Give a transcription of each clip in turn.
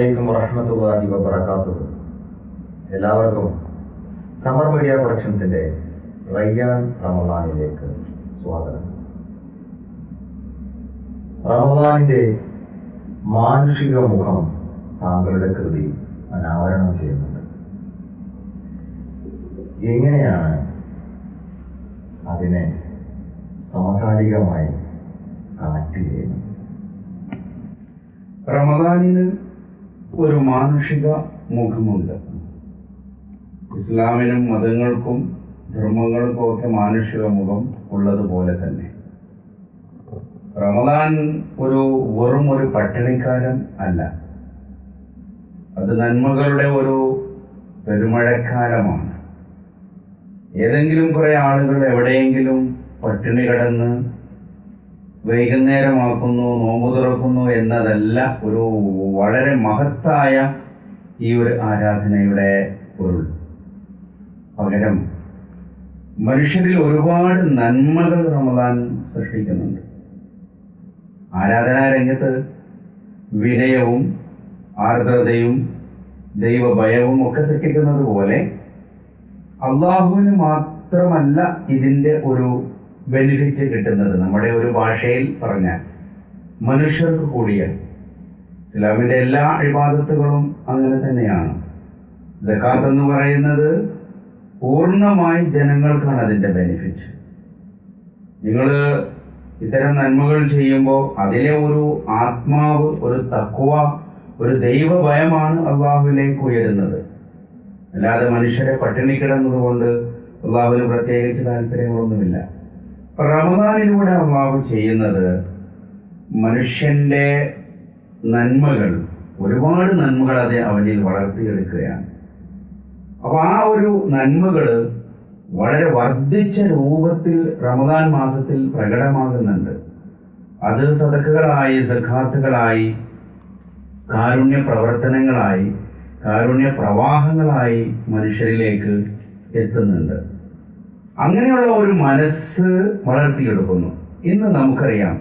അലൈക്കും വറഹ്മത്തുള്ളാഹി വബറകാതുഹു. എല്ലാവർക്കും സമർ മീഡിയ പ്രൊഡക്ഷൻസിന്റെ റയ്യാൻ റമദാനിലേക്ക് സ്വാഗതം. റമദാനിന്റെ മാനുഷിക മുഖം താങ്കളുടെ കൃതി അനാവരണം ചെയ്യുന്നുണ്ട്. എങ്ങനെയാണ് അതിനെ സമകാലികമായി കണക്ട് ചെയ്യുന്നത്? റമദാനിന് ഒരു മാനുഷിക മുഖമുണ്ട്. ഇസ്ലാമിനും മതങ്ങൾക്കും ധർമ്മങ്ങൾക്കും ഒക്കെ മാനുഷിക മുഖം ഉള്ളതുപോലെ തന്നെ. റമദാൻ ഒരു വെറും ഒരു പട്ടിണിക്കാരൻ അല്ല. അത് നന്മകളുടെ ഒരു പെരുമഴക്കാലമാണ്. ഏതെങ്കിലും കുറെ ആളുകൾ എവിടെയെങ്കിലും പട്ടിണി കിടന്ന് വൈകുന്നേരമാക്കുന്നു നോമ്പ് തുറക്കുന്നു എന്നതല്ല ഒരു വളരെ മഹത്തായ ഈ ഒരു ആരാധനയുടെ പൊരുൾ. പകരം മനുഷ്യരിൽ ഒരുപാട് നന്മകൾ റമദാൻ സൃഷ്ടിക്കുന്നുണ്ട്. ആരാധനാ രംഗത്ത് വിനയവും ആർദ്രതയും ദൈവഭയവും ഒക്കെ സൃഷ്ടിക്കുന്നത് പോലെ അള്ളാഹുവിന് മാത്രമല്ല ഇതിന്റെ ഒരു ബെനിഫിറ്റ് കിട്ടുന്നത്. നമ്മുടെ ഒരു ഭാഷയിൽ പറഞ്ഞാൽ മനുഷ്യർക്ക് കൂടിയാണ്. ഇസ്ലാമിന്റെ എല്ലാ അഴിബാദത്തുകളും അങ്ങനെ തന്നെയാണ്. ജക്കാത്ത് എന്ന് പറയുന്നത് പൂർണമായി ജനങ്ങൾക്കാണ് അതിന്റെ ബെനിഫിറ്റ് നിങ്ങൾ ഇത്തരം നന്മകൾ ചെയ്യുമ്പോൾ അതിലെ ഒരു ആത്മാവ് ഒരു തക്കുവ ഒരു ദൈവഭയമാണ് അള്ളാഹുവിലേക്ക് ഉയരുന്നത്. അല്ലാതെ മനുഷ്യരെ പട്ടിണി കിടന്നതുകൊണ്ട് അള്ളാഹുവിന് പ്രത്യേകിച്ച് താല്പര്യങ്ങളൊന്നുമില്ല. റമദാനിലൂടെ അള്ളാഹു ചെയ്യുന്നത് മനുഷ്യന്റെ നന്മകൾ ഒരുപാട് നന്മകൾ അത് അവനിൽ വളർത്തിയെടുക്കുകയാണ്. അപ്പോൾ ആ ഒരു നന്മകൾ വളരെ വർദ്ധിച്ച രൂപത്തിൽ റമദാൻ മാസത്തിൽ പ്രകടമാകുന്നുണ്ട്. അത് സദക്കുകളായി സഖാത്തുകളായി കാരുണ്യ പ്രവർത്തനങ്ങളായി കാരുണ്യ പ്രവാഹങ്ങളായി മനുഷ്യരിലേക്ക് എത്തുന്നുണ്ട്. അങ്ങനെയുള്ള ഒരു മനസ്സ് വളർത്തിയെടുക്കുന്നു. ഇന്ന് നമുക്കറിയാം.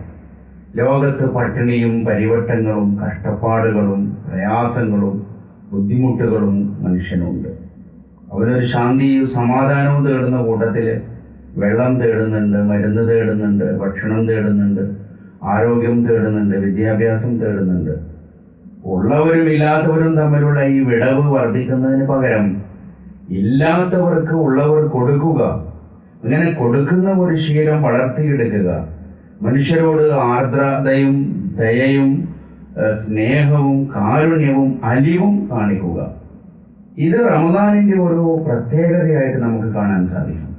ലോകത്ത് പട്ടിണിയും പരിവട്ടങ്ങളും കഷ്ടപ്പാടുകളും പ്രയാസങ്ങളും ബുദ്ധിമുട്ടുകളും മനുഷ്യനുണ്ട്. അവനൊരു ശാന്തിയും സമാധാനവും തേടുന്ന കൂട്ടത്തിൽ വെള്ളം തേടുന്നുണ്ട് മരുന്ന് തേടുന്നുണ്ട് ഭക്ഷണം തേടുന്നുണ്ട് ആരോഗ്യം തേടുന്നുണ്ട് വിദ്യാഭ്യാസം തേടുന്നുണ്ട്. ഉള്ളവരും ഇല്ലാത്തവരും തമ്മിലുള്ള ഈ വിടവ് വർദ്ധിക്കുന്നതിന് പകരം ഇല്ലാത്തവർക്ക് ഉള്ളവർ കൊടുക്കുക. അങ്ങനെ കൊടുക്കുന്ന ഒരു ശീലം വളർത്തിയെടുക്കുക. മനുഷ്യരോട് ആർദ്രതയും ദയയും സ്നേഹവും കാരുണ്യവും അലിവും കാണിക്കുക. ഇത് റമദാനിന്റെ ഒരു പ്രത്യേകതയായിട്ട് നമുക്ക് കാണാൻ സാധിക്കും.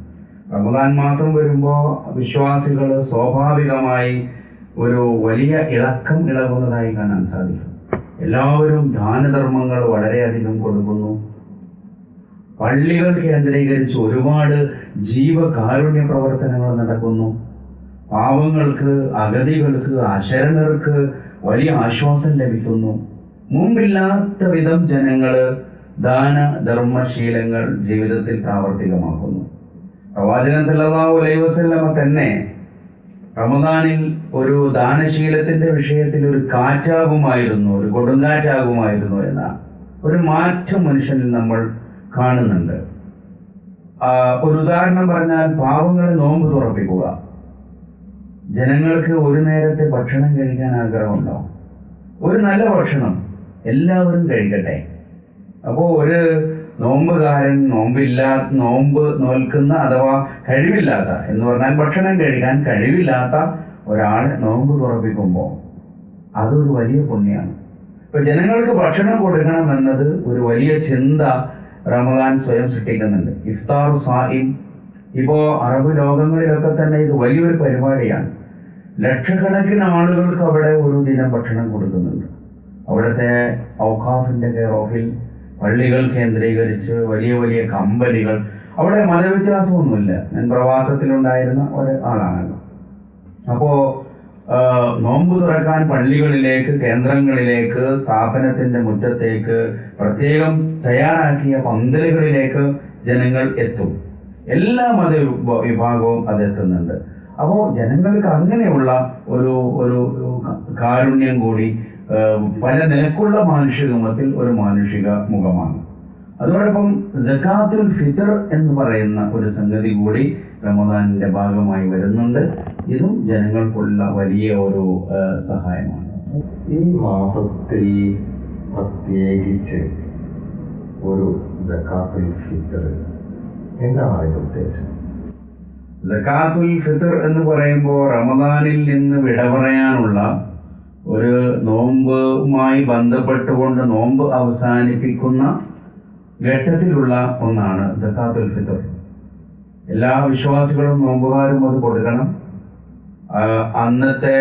റമദാൻ മാസം വരുമ്പോൾ വിശ്വാസികൾ സ്വാഭാവികമായി ഒരു വലിയ ഇളക്കം ഇളകുന്നതായി കാണാൻ സാധിക്കും. എല്ലാവരും ദാനധർമ്മങ്ങൾ വളരെയധികം കൊടുക്കുന്നു. പള്ളികൾ കേന്ദ്രീകരിച്ച് ഒരുപാട് ജീവകാരുണ്യ പ്രവർത്തനങ്ങൾ നടക്കുന്നു. പാവങ്ങൾക്ക് അഗതികൾക്ക് അശരണർക്ക് വലിയ ആശ്വാസം ലഭിക്കുന്നു. മുമ്പില്ലാത്ത വിധം ജനങ്ങൾ ദാന ധർമ്മശീലങ്ങൾ ജീവിതത്തിൽ പ്രാവർത്തികമാക്കുന്നു. പ്രവാചകൻ സല്ലല്ലാഹു അലൈഹി വസല്ലമ തന്നെ റമദാനിൽ ഒരു ദാനശീലത്തിന്റെ വിഷയത്തിൽ ഒരു കാറ്റാകുമായിരുന്നു ഒരു കൊടുങ്കാറ്റാകുമായിരുന്നു എന്ന ഒരു മാറ്റം മനുഷ്യനിൽ നമ്മൾ കാണുന്നുണ്ട്. ഒരു ഉദാഹരണം പറഞ്ഞാൽ പാവങ്ങളെ നോമ്പ് തുറപ്പിക്കുക. ജനങ്ങൾക്ക് ഒരു നേരത്തെ ഭക്ഷണം കഴിക്കാൻ ആഗ്രഹമുണ്ടോ? ഒരു നല്ല ഭക്ഷണം എല്ലാവരും കഴിക്കട്ടെ. അപ്പോൾ ഒരു നോമ്പുകാരൻ നോമ്പില്ലാത്ത നോമ്പ് നോൽക്കുന്ന അഥവാ കഴിവില്ലാത്ത എന്ന് പറഞ്ഞാൽ ഭക്ഷണം കഴിക്കാൻ കഴിവില്ലാത്ത ഒരാൾ നോമ്പ് തുറപ്പിക്കുമ്പോൾ അതൊരു വലിയ പുണ്യമാണ് ഇപ്പൊ ജനങ്ങൾക്ക് ഭക്ഷണം കൊടുക്കണം എന്നത് ഒരു വലിയ ചിന്ത റമദാൻ സ്വയം സൃഷ്ടിക്കുന്നുണ്ട്. ഇഫ്താർ സാഹിം ഇപ്പോ അറബ് ലോകങ്ങളിലൊക്കെ തന്നെ ഇത് വലിയൊരു പരിപാടിയാണ്. ലക്ഷക്കണക്കിന് ആളുകൾക്ക് അവിടെ ഒരു ദിനം ഭക്ഷണം കൊടുക്കുന്നുണ്ട്. അവിടുത്തെ ഔഖാഫിന്റെ കെയർ ഓഫിൽ പള്ളികൾ കേന്ദ്രീകരിച്ച് വലിയ വലിയ കമ്പനികൾ. അവിടെ മതവ്യത്യാസമൊന്നുമില്ല. ഞാൻ പ്രവാസത്തിലുണ്ടായിരുന്ന ഒരാളാണല്ലോ. അപ്പോ ആ, നോമ്പ് തുറക്കാൻ പള്ളികളിലേക്ക് കേന്ദ്രങ്ങളിലേക്ക് സ്ഥാപനത്തിന്റെ മുറ്റത്തേക്ക് പ്രത്യേകം തയ്യാറാക്കിയ പന്തലുകളിലേക്ക് ജനങ്ങൾ എത്തും. എല്ലാ മത വിഭാഗവും അതെത്തുന്നുണ്ട് അപ്പോൾ ജനങ്ങൾക്ക് അങ്ങനെയുള്ള ഒരു ഒരു കാരുണ്യം കൂടി പല നിലക്കുള്ള മാനുഷിക മുഖത്തിൽ ഒരു മാനുഷിക മുഖമാണ്. അതോടൊപ്പം ജക്കാത്തുൽ ഫിത്തർ എന്ന് പറയുന്ന ഒരു സംഗതി കൂടി റമദാനിന്റെ ഭാഗമായി വരുന്നുണ്ട്. ഇതും ജനങ്ങൾക്കുള്ള വലിയ ഒരു സഹായമാണ്. ഈ മാസത്തിൽ പ്രത്യേകിച്ച് ഒരു ജക്കാത്തുൽ ഫിത്തർ എന്താണ് അതിന്റെ ഉദ്ദേശം ഫിത്തർ എന്ന് പറയുമ്പോൾ റമദാനിൽ നിന്ന് വിട പറയാനുള്ള ഒരു നോമ്പുമായി ബന്ധപ്പെട്ടുകൊണ്ട് നോമ്പ് അവസാനിപ്പിക്കുന്ന ഘട്ടത്തിലുള്ള ഒന്നാണ് ദക്കാത്തുൽ ഫിത്തർ എല്ലാ വിശ്വാസികളും നോമ്പുകാരും അത് കൊടുക്കണം. അന്നത്തെ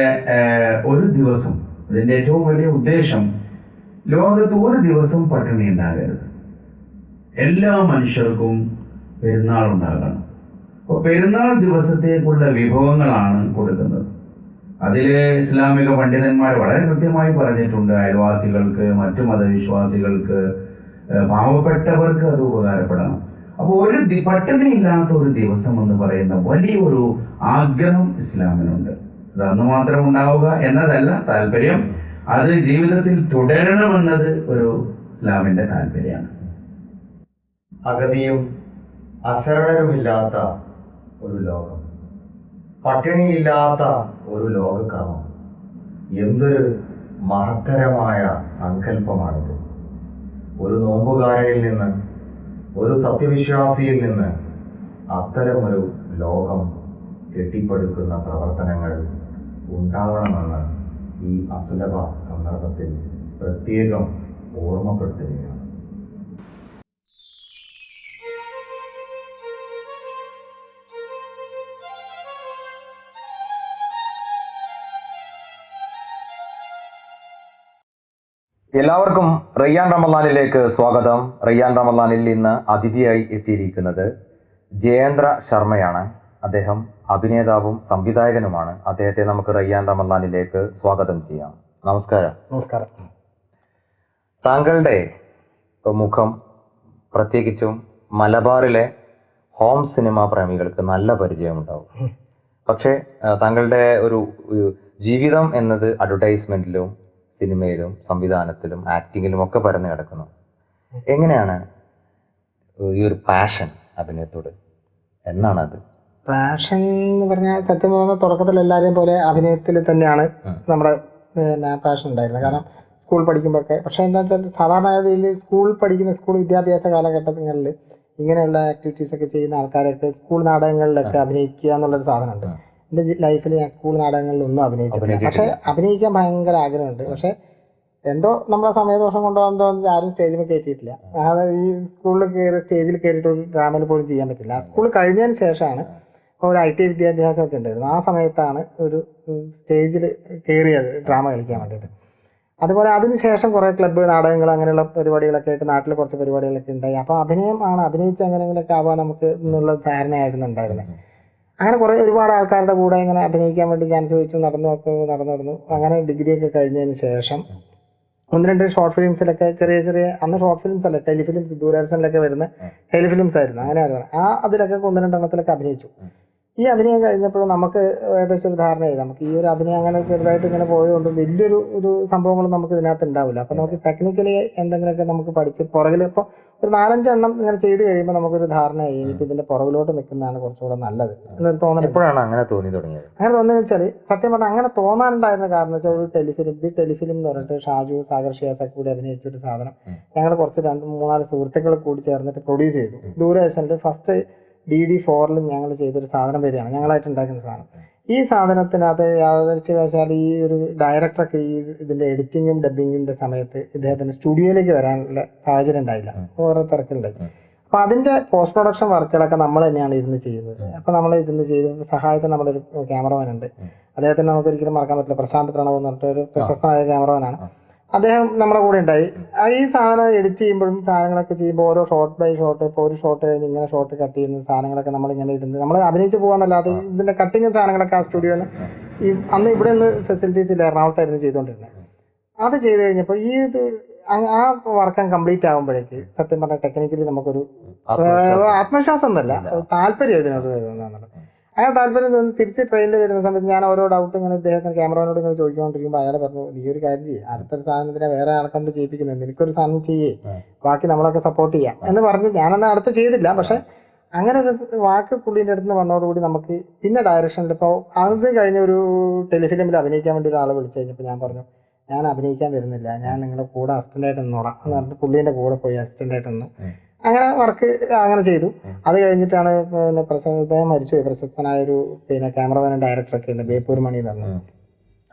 ഒരു ദിവസം അതിന്റെ ഏറ്റവും വലിയ ഉദ്ദേശം ലോകത്ത് ഒരു ദിവസം പട്ടിണി ഉണ്ടാകരുത്. എല്ലാ മനുഷ്യർക്കും പെരുന്നാൾ ഉണ്ടാകണം. അപ്പോൾ പെരുന്നാൾ ദിവസത്തേക്കുള്ള വിഭവങ്ങളാണ് കൊടുക്കുന്നത്. അതിൽ ഇസ്ലാമിക പണ്ഡിതന്മാർ വളരെ കൃത്യമായി പറഞ്ഞിട്ടുണ്ട് അയൽവാസികൾക്ക് മറ്റു മതവിശ്വാസികൾക്ക് പാവപ്പെട്ടവർക്ക് അത് ഉപകാരപ്പെടണം. അപ്പോൾ ഒരു പട്ടിണിയില്ലാത്ത ഒരു ദിവസം എന്ന് പറയുന്ന വലിയൊരു ആഗ്രഹം ഇസ്ലാമിനുണ്ട്. അത് അന്ന് മാത്രം ഉണ്ടാവുക എന്നതല്ല താല്പര്യം. അത് ജീവിതത്തിൽ തുടരണമെന്നത് ഒരു ഇസ്ലാമിന്റെ താല്പര്യമാണ്. അഗതിയും അശരണരുമില്ലാത്ത ഒരു ലോകം. പട്ടിണിയില്ലാത്ത ഒരു ലോകക്രമം. എന്തൊരു മഹത്തരമായ സങ്കല്പമാണിത്. ഒരു നോമ്പുകാരനിൽ നിന്ന് ഒരു സത്യവിശ്വാസിയിൽ നിന്ന് അത്തരമൊരു ലോകം കെട്ടിപ്പടുക്കുന്ന പ്രവർത്തനങ്ങൾ ഉണ്ടാവണമെന്ന് ഈ അസുലഭ സന്ദർഭത്തിൽ പ്രത്യേകം ഓർമ്മപ്പെടുത്തുകയാണ്. എല്ലാവർക്കും റയ്യാൻ റമലാനിലേക്ക് സ്വാഗതം. റയ്യാൻ റമലാനിൽ ഇന്ന് അതിഥിയായി എത്തിയിരിക്കുന്നത് ജയേന്ദ്ര ശർമ്മയാണ്. അദ്ദേഹം അഭിനേതാവും സംവിധായകനുമാണ്. അദ്ദേഹത്തെ നമുക്ക് റയ്യാൻ റമലാനിലേക്ക് സ്വാഗതം ചെയ്യാം. നമസ്കാരം. നമസ്കാരം. താങ്കളുടെ മുഖം പ്രത്യേകിച്ചും മലബാറിലെ ഹോം സിനിമാ പ്രേമികൾക്ക് നല്ല പരിചയമുണ്ടാവും. പക്ഷേ താങ്കളുടെ ഒരു ഒരു ജീവിതം എന്നത് അഡ്വർടൈസ്മെന്റിലും സിനിമയിലും സംവിധാനത്തിലും ആക്ടിങ്ങിലും ഒക്കെ പരന്നു കിടക്കുന്നു. എങ്ങനെയാണ് ഈ ഒരു പാഷൻ അഭിനയത്തോട്? എന്നാണ് അത് പാഷൻ എന്ന് പറഞ്ഞാൽ സത്യം പറഞ്ഞാൽ തുടക്കത്തിൽ എല്ലാവരെയും പോലെ അഭിനയത്തിൽ തന്നെയാണ് നമ്മുടെ പിന്നെ പാഷൻ ഉണ്ടായിരുന്നത്. കാരണം സ്കൂൾ പഠിക്കുമ്പോഴൊക്കെ പക്ഷെ എന്താ വെച്ചാൽ സാധാരണ ഗതിയിൽ സ്കൂൾ പഠിക്കുന്ന സ്കൂൾ വിദ്യാഭ്യാസ കാലഘട്ടങ്ങളിൽ ഇങ്ങനെയുള്ള ആക്ടിവിറ്റീസ് ഒക്കെ ചെയ്യുന്ന ആൾക്കാരൊക്കെ സ്കൂൾ നാടകങ്ങളിലൊക്കെ അഭിനയിക്കുക എന്നുള്ളൊരു സാധനമുണ്ട്. എന്റെ ലൈഫിൽ ഞാൻ സ്കൂൾ നാടകങ്ങളിലൊന്നും അഭിനയിച്ചിട്ടില്ല. പക്ഷെ. അഭിനയിക്കാൻ ഭയങ്കര ആഗ്രഹമുണ്ട്. പക്ഷെ എന്തോ നമ്മളെ സമയദോഷം കൊണ്ടോ എന്തോ ആരും സ്റ്റേജിൽ കയറ്റിയിട്ടില്ല അതായത് ഈ സ്കൂളിൽ കയറി സ്റ്റേജിൽ കയറിയിട്ട് ഒരു ഡ്രാമയിൽ പോലും ചെയ്യാൻ പറ്റില്ല. സ്കൂൾ കഴിഞ്ഞതിന് ശേഷമാണ് ഒരു ഐ ടി വിദ്യാഭ്യാസം ഒക്കെ ഉണ്ടായിരുന്നു. ആ സമയത്താണ് ഒരു സ്റ്റേജിൽ കയറിയത് ഡ്രാമ കളിക്കാൻ വേണ്ടിയിട്ട്. അതുപോലെ അതിനുശേഷം കുറേ ക്ലബ്ബ് നാടകങ്ങൾ അങ്ങനെയുള്ള പരിപാടികളൊക്കെ ആയിട്ട് നാട്ടിൽ കുറച്ച് പരിപാടികളൊക്കെ ഉണ്ടായി. അപ്പോൾ അഭിനയം ആണ്. അഭിനയിച്ച് അങ്ങനെയെങ്കിലൊക്കെ ആവാൻ നമുക്ക് എന്നുള്ള ധാരണയായിരുന്നു ഉണ്ടായിരുന്നത് അങ്ങനെ കുറേ ഒരുപാട് ആൾക്കാരുടെ കൂടെ ഇങ്ങനെ അഭിനയിക്കാൻ വേണ്ടി ഞാൻ ചോദിച്ചു നടന്നു നടന്നു നടന്നു. അങ്ങനെ ഡിഗ്രി ഒക്കെ കഴിഞ്ഞതിന് ശേഷം ഒന്ന് രണ്ട് ഷോർട്ട് ഫിലിംസിലൊക്കെ ചെറിയ ചെറിയ അന്ന് ഷോർട്ട് ഫിലിംസ് അല്ല ടെലിഫിലിംസ് ദൂരദർശനിലൊക്കെ വരുന്ന ടെലിഫിലിംസ് ആയിരുന്നു. അങ്ങനെ ആയിരുന്നു. ആ അതിലൊക്കെ ഒന്ന് രണ്ടെണ്ണത്തിലൊക്കെ അഭിനയിച്ചു. ഈ അഭിനയം കഴിഞ്ഞപ്പോൾ നമുക്ക് ഏകദേശം ഒരു ധാരണയായി. നമുക്ക് ഈ ഒരു അഭിനയം അങ്ങനെ ചെറുതായിട്ട് ഇങ്ങനെ പോയതുകൊണ്ട് വലിയൊരു ഒരു സംഭവങ്ങളും നമുക്ക് ഇതിനകത്ത് ഉണ്ടാവില്ല. അപ്പൊ നമുക്ക് ടെക്നിക്കലി എന്തെങ്കിലുമൊക്കെ നമുക്ക് പഠിച്ച് പുറകിൽ ഇപ്പോൾ ഒരു നാലഞ്ചെണ്ണം ഇങ്ങനെ ചെയ്ത് കഴിയുമ്പോൾ നമുക്കൊരു ധാരണയായി എനിക്ക് ഇതിന്റെ പുറകിലോട്ട് നിൽക്കുന്നതാണ് കുറച്ചുകൂടെ നല്ലത്. എന്നൊരു തോന്നൽ എപ്പോഴാണ് അങ്ങനെ തോന്നി തുടങ്ങിയത്? അങ്ങനെ തോന്നിയെന്ന് വെച്ചാൽ സത്യം പറഞ്ഞാൽ അങ്ങനെ തോന്നാനുണ്ടായിരുന്ന കാരണം വെച്ചാൽ ഒരു ടെലിഫിലിം ദി ടെലിഫിലിം എന്ന് പറഞ്ഞിട്ട് ഷാജു സാഗർ ഷിയാസൊക്കെ കൂടി അഭിനയിച്ച ഒരു സാധനം. ഞങ്ങൾ കുറച്ച് രണ്ട് മൂന്നാൽ സുഹൃത്തുക്കൾ കൂടി ചേർന്നിട്ട് പ്രൊഡ്യൂസ് ചെയ്തു. ദൂരദർശനിൽ ഫസ്റ്റ് ഡി ഡി ഫോറിലും ഞങ്ങൾ ചെയ്തൊരു സാധനം വരികയാണ് ഞങ്ങളായിട്ട് ഉണ്ടാക്കുന്ന സാധനം. ഈ സാധനത്തിനകത്ത് വെച്ചാൽ ഈ ഒരു ഡയറക്ടറൊക്കെ ഈ ഇതിന്റെ എഡിറ്റിങ്ങും ഡബിങ്ങിന്റെ സമയത്ത് ഇദ്ദേഹത്തിന് സ്റ്റുഡിയോയിലേക്ക് വരാനുള്ള സാഹചര്യം ഉണ്ടായില്ല. ഓരോ തിരക്കുണ്ടായി അപ്പൊ അതിന്റെ പോസ്റ്റ് പ്രൊഡക്ഷൻ വർക്കുകളൊക്കെ നമ്മൾ തന്നെയാണ് ഇരുന്ന് ചെയ്യുന്നത്. അപ്പൊ നമ്മൾ ഇരുന്ന് ചെയ്ത് സഹായത്തിന് നമ്മളൊരു ക്യാമറമാൻ ഉണ്ട്. അദ്ദേഹത്തിന് നമുക്ക് ഒരിക്കലും മറക്കാൻ പറ്റില്ല. പ്രശാന്ത് പ്രണവ് എന്ന് പറഞ്ഞിട്ട് ഒരു പ്രശസ്തനായ ക്യാമറമാനാണ്. അദ്ദേഹം നമ്മുടെ കൂടെ ഉണ്ടായി. ഈ സാധനം എഡിറ്റ് ചെയ്യുമ്പോഴും സാധനങ്ങളൊക്കെ ചെയ്യുമ്പോൾ ഓരോ ഷോർട്ട് ബൈ ഷോർട്ട് ഇപ്പോൾ ഒരു ഷോട്ട് കഴിഞ്ഞ് ഇങ്ങനെ ഷോർട്ട് കട്ട് ചെയ്യുന്ന സാധനങ്ങളൊക്കെ നമ്മൾ ഇങ്ങനെ ഇടുന്നത്. നമ്മൾ അഭിനയിച്ച് പോകാന്നല്ലാതെ ഇതിന്റെ കട്ടിങ് സാധനങ്ങളൊക്കെ ആ സ്റ്റുഡിയോയിൽ ഈ അന്ന് ഇവിടെ നിന്ന് ഫെസിലിറ്റീസ് ഇല്ല എറണാകുളത്തായിരുന്നു ചെയ്തുകൊണ്ടിരുന്നത്. അത് ചെയ്ത് കഴിഞ്ഞപ്പോൾ ഈ ഇത് ആ വർക്കം കംപ്ലീറ്റ് ആകുമ്പോഴേക്ക് സത്യം പറഞ്ഞ ടെക്നിക്കലി നമുക്കൊരു ആത്മവിശ്വാസം. എന്നല്ല. താല്പര്യം ഇതിനകത്ത് വരുന്നതാണ് അങ്ങനെ താല്പര്യം തോന്നി തിരിച്ച് ട്രെയിനിൽ വരുന്ന സമയത്ത് ഞാൻ ഓരോ ഡൗട്ട് ഇങ്ങനെ ഇദ്ദേഹത്തിന് ക്യാമറോനോട് ഇങ്ങനെ ചോദിച്ചുകൊണ്ടിരിക്കുമ്പോൾ അയാൾ പറഞ്ഞു നീ ഒരു കാര്യം ചെയ്യേ. അടുത്തൊരു സാധനത്തിനെ വേറെ ആൾക്കൊണ്ട് ചെയ്യിപ്പിക്കുന്നത് നിനക്കൊരു സാധനം ചെയ്യേ. ബാക്കി നമ്മളൊക്കെ സപ്പോർട്ട് ചെയ്യാം. എന്ന് പറഞ്ഞ് ഞാനന്ന് അടുത്ത് ചെയ്തില്ല. പക്ഷെ അങ്ങനെ ഒരു വാക്ക് പുള്ളിന്റെ അടുത്ത് നിന്ന് വന്നതോടുകൂടി നമുക്ക് പിന്നെ ഡയറക്ഷനിൽ ഇപ്പോൾ അത് കഴിഞ്ഞ ഒരു ടെലിഫിലിമിൽ അഭിനയിക്കാൻ വേണ്ടി ഒരാളെ വിളിച്ചു കഴിഞ്ഞപ്പോൾ ഞാൻ പറഞ്ഞു ഞാൻ അഭിനയിക്കാൻ വരുന്നില്ല. ഞാൻ നിങ്ങളുടെ കൂടെ അസിസ്റ്റന്റ് ആയിട്ട് നിന്നോളാം. എന്ന് പറഞ്ഞിട്ട് പുള്ളിന്റെ കൂടെ പോയി അസിസ്റ്റന്റ് ആയിട്ട് നിന്നു. അങ്ങനെ വർക്ക് അങ്ങനെ ചെയ്തു. അത് കഴിഞ്ഞിട്ടാണ് പിന്നെ പ്രശസ്ത മരിച്ചു പ്രശസ്തനായ ഒരു പിന്നെ ക്യാമറമാനും ഡയറക്ടറൊക്കെ ഉണ്ട് ബേപ്പൂർ മണി എന്ന് പറഞ്ഞു.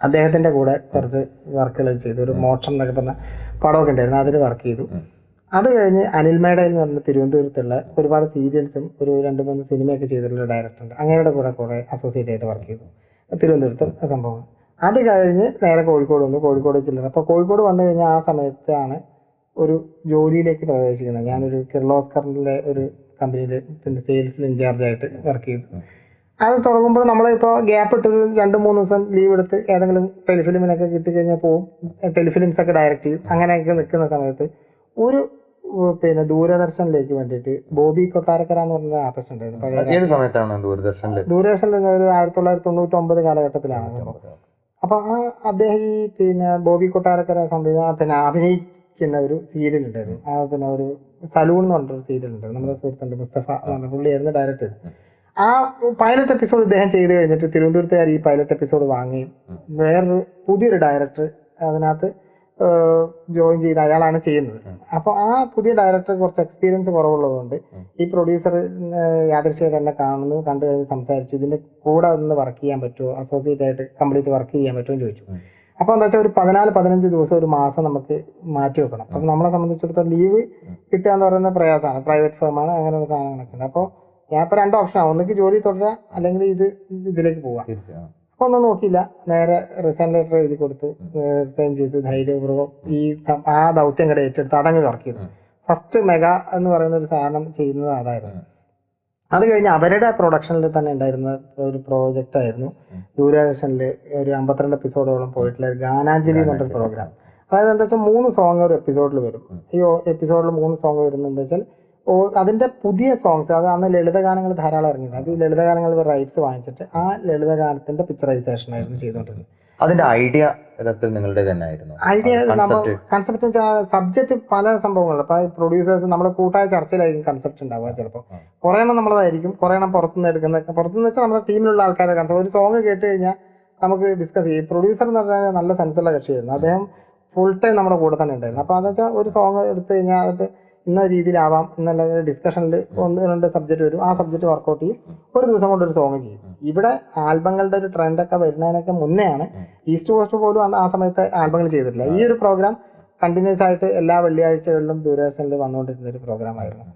അദ്ദേഹത്തിന്റെ കൂടെ കുറച്ച് വർക്കുകൾ ചെയ്തു. ഒരു മോക്ഷം എന്നൊക്കെ പറഞ്ഞ പടമൊക്കെ ഉണ്ടായിരുന്നു. അതിൽ വർക്ക് ചെയ്തു. അത് കഴിഞ്ഞ് അനിൽ മേഡ എന്ന് പറഞ്ഞ തിരുവനന്തപുരത്തുള്ള ഒരുപാട് സീരിയൽസും ഒരു രണ്ട് മൂന്ന് സിനിമയൊക്കെ ചെയ്തിട്ടുള്ള ഡയറക്ടർ ഉണ്ട്. അങ്ങയുടെ കൂടെ കുറെ അസോസിയേറ്റ് ആയിട്ട് വർക്ക് ചെയ്തു. തിരുവനന്തപുരത്ത് സംഭവം. അത് കഴിഞ്ഞ് നേരെ കോഴിക്കോട് വന്നു. കോഴിക്കോട് ചില്ലറ അപ്പോൾ കോഴിക്കോട് വന്നു കഴിഞ്ഞാൽ ആ സമയത്താണ് ഒരു ജോലിയിലേക്ക് പ്രവേശിക്കുന്നത് ഞാനൊരു കിർലോസ്കറിന്റെ ഒരു കമ്പനിയിൽ പിന്നെ സെയിൽസിൽ ഇൻചാർജ് ആയിട്ട് വർക്ക് ചെയ്തു. അത് തുടങ്ങുമ്പോൾ ഇപ്പോ ഗ്യാപ്പ് ഇട്ട് രണ്ട് മൂന്ന് ദിവസം ലീവ് എടുത്ത് ഏതെങ്കിലും ടെലിഫിലിമിനൊക്കെ കിട്ടിക്കഴിഞ്ഞാൽ പോവും. ടെലിഫിലിംസ് ഒക്കെ ഡയറക്റ്റ് ചെയ്യും. അങ്ങനെയൊക്കെ നിൽക്കുന്ന സമയത്ത് ഒരു പിന്നെ ദൂരദർശനിലേക്ക് വേണ്ടിട്ട് ബോബി കൊട്ടാരക്കര എന്ന് പറഞ്ഞ ആർട്ടിസ്റ്റ് ഉണ്ടായിരുന്നു. സമയത്താണ് ദൂരദർശനിൽ ദൂരദർശനിൽ ഒരു ആയിരത്തി തൊള്ളായിരത്തി തൊണ്ണൂറ്റി ഒമ്പത് കാലഘട്ടത്തിലാണ് അപ്പൊ ആ അദ്ദേഹം ഈ പിന്നെ ബോബി കൊട്ടാരക്കര സംവിധാനം പിന്നെ അഭിനയിക്കുന്ന ഒരു സീരിയൽ ഉണ്ടായിരുന്നു ആ പിന്നെ ഒരു സലൂൺ എന്ന് പറഞ്ഞൊരു സീരിയൽ ഉണ്ടായിരുന്നു നമ്മുടെ സുഹൃത്തുണ്ട് മുസ്തഫ എന്ന് പറഞ്ഞ പുള്ളിയായിരുന്നു ഡയറക്ടർ ആ പൈലറ്റ് എപ്പിസോഡ് ഇദ്ദേഹം ചെയ്ത് കഴിഞ്ഞിട്ട് തിരുവനന്തപുരത്തുകാർ ഈ പൈലറ്റ് എപ്പിസോഡ് വാങ്ങി. വേറൊരു പുതിയൊരു ഡയറക്ടർ അതിനകത്ത് ജോയിൻ ചെയ്ത് അയാളാണ് ചെയ്യുന്നത്. അപ്പൊ ആ പുതിയ ഡയറക്ടർ കുറച്ച് എക്സ്പീരിയൻസ് കുറവുള്ളതുകൊണ്ട് ഈ പ്രൊഡ്യൂസർ യാദൃശ്യമായിട്ട് തന്നെ കാണുന്നു കണ്ടു കഴിഞ്ഞ് സംസാരിച്ചു. ഇതിന്റെ കൂടെ ഒന്ന് വർക്ക് ചെയ്യാൻ പറ്റുമോ? അസോസിയേറ്റ് ആയിട്ട് കംപ്ലീറ്റ് വർക്ക് ചെയ്യാൻ പറ്റുമോ ചോദിച്ചു. അപ്പൊ എന്താ വെച്ചാൽ ഒരു പതിനാല് പതിനഞ്ച് ദിവസം ഒരു മാസം നമുക്ക് മാറ്റി വെക്കണം. അപ്പൊ നമ്മളെ സംബന്ധിച്ചിടത്തോളം ലീവ് കിട്ടുക എന്ന് പറയുന്ന പ്രയാസമാണ്. പ്രൈവറ്റ് ഫേമാണ് അങ്ങനെയുള്ള സാധനങ്ങളൊക്കെ ഉണ്ട്. അപ്പോൾ ഞാൻ ഇപ്പൊ രണ്ട് ആണ്. ഒന്നിക്ക് ജോലി തുടരുക അല്ലെങ്കിൽ ഇത് ഇതിലേക്ക് പോവാം. അപ്പൊ ഒന്നും നോക്കിയില്ല. നേരെ റിസൈൻ ലെറ്റർ എഴുതി കൊടുത്ത് റിസൈൻ ചെയ്ത് ധൈര്യപൂർവം ഈ ആ ദൗത്യം കൂടെ ഏറ്റെടുത്ത് അതങ്ങ് ഫസ്റ്റ് മെഗാ എന്ന് പറയുന്ന ഒരു സാധനം ചെയ്യുന്നത് അതായിരുന്നു. അത് കഴിഞ്ഞ് അവരുടെ പ്രൊഡക്ഷനിൽ തന്നെ ഉണ്ടായിരുന്ന ഒരു പ്രോജക്റ്റ് ആയിരുന്നു. ദൂരദർശനിൽ ദൂരദർശനിൽ ഒരു അമ്പത്തിരണ്ട് എപ്പിസോഡോളം പോയിട്ടുള്ള ഗാനാഞ്ജലി എന്ന് പറഞ്ഞൊരു പ്രോഗ്രാം അതായത് എന്താ വെച്ചാൽ മൂന്ന് സോങ് ഒരു എപ്പിസോഡിൽ വരും. ഈ എപ്പിസോഡിൽ മൂന്ന് സോങ് വരുന്നത് എന്താ വെച്ചാൽ ഓ അതിന്റെ പുതിയ സോങ്സ് അത് അന്ന് ലളിതഗാനങ്ങൾ ധാരാളം ഇറങ്ങിയിരുന്നു അത് ലളിതഗാനങ്ങൾ റൈറ്റ്സ് വാങ്ങിച്ചിട്ട് ആ ലളിതഗാനത്തിന്റെ പിക്ചറൈസേഷൻ ആയിരുന്നു ചെയ്തുകൊണ്ടിരുന്നത്. അതിന്റെ ഐഡിയ യഥാർത്ഥത്തിൽ നിങ്ങളുടെ തന്നെ ആയിരുന്നു ഐഡിയ കൺസെപ്റ്റ് സബ്ജക്ട് പല സംഭവങ്ങളുണ്ട്. അപ്പൊ പ്രൊഡ്യൂസേഴ്സ് നമ്മുടെ കൂട്ടായ ചർച്ചയിലായിരിക്കും കൺസെപ്റ്റ് ഉണ്ടാവുക ചിലപ്പോൾ. കുറെ എണ്ണം നമ്മളതായിരിക്കും കുറെ എണ്ണം പുറത്തുനിന്ന് എടുക്കുന്ന പുറത്തുനിന്ന് വെച്ചാൽ നമ്മുടെ ടീമിലുള്ള ആൾക്കാരെ കൺസെപ്റ്റ് ഒരു സോങ് കേട്ട് കഴിഞ്ഞാൽ നമുക്ക് ഡിസ്കസ് ചെയ്യും. പ്രൊഡ്യൂസർ എന്ന് പറഞ്ഞാൽ നല്ല സെൻസുള്ള കക്ഷിയായിരുന്നു. അദ്ദേഹം ഫുൾ ടൈം നമ്മുടെ കൂടെ തന്നെ ഉണ്ടായിരുന്നു. അപ്പൊ അതെന്ന് വെച്ചാൽ ഒരു സോങ് എടുത്തു കഴിഞ്ഞാൽ അത് ഇന്ന രീതിയിലാവാം എന്നുള്ള ഡിസ്കഷനിൽ ഒന്ന് രണ്ട് സബ്ജക്ട് വരും. ആ സബ്ജക്ട് വർക്കൗട്ട് ചെയ്യും. ഒരു ദിവസം കൊണ്ട് ഒരു സോങ് ചെയ്യും. ഇവിടെ ആൽബങ്ങളുടെ ഒരു ട്രെൻഡ് ഒക്കെ വരുന്നതിനൊക്കെ മുന്നെയാണ് ഈസ്റ്റ് കോസ്റ്റ് പോലും ആ സമയത്ത് ആൽബങ്ങൾ ചെയ്തിട്ടില്ല. ഈ ഒരു പ്രോഗ്രാം കണ്ടിന്യൂസ് ആയിട്ട് എല്ലാ വെള്ളിയാഴ്ചകളിലും ദൂരദർശനിൽ വന്നുകൊണ്ടിരുന്ന ഒരു പ്രോഗ്രാം ആയിരുന്നു.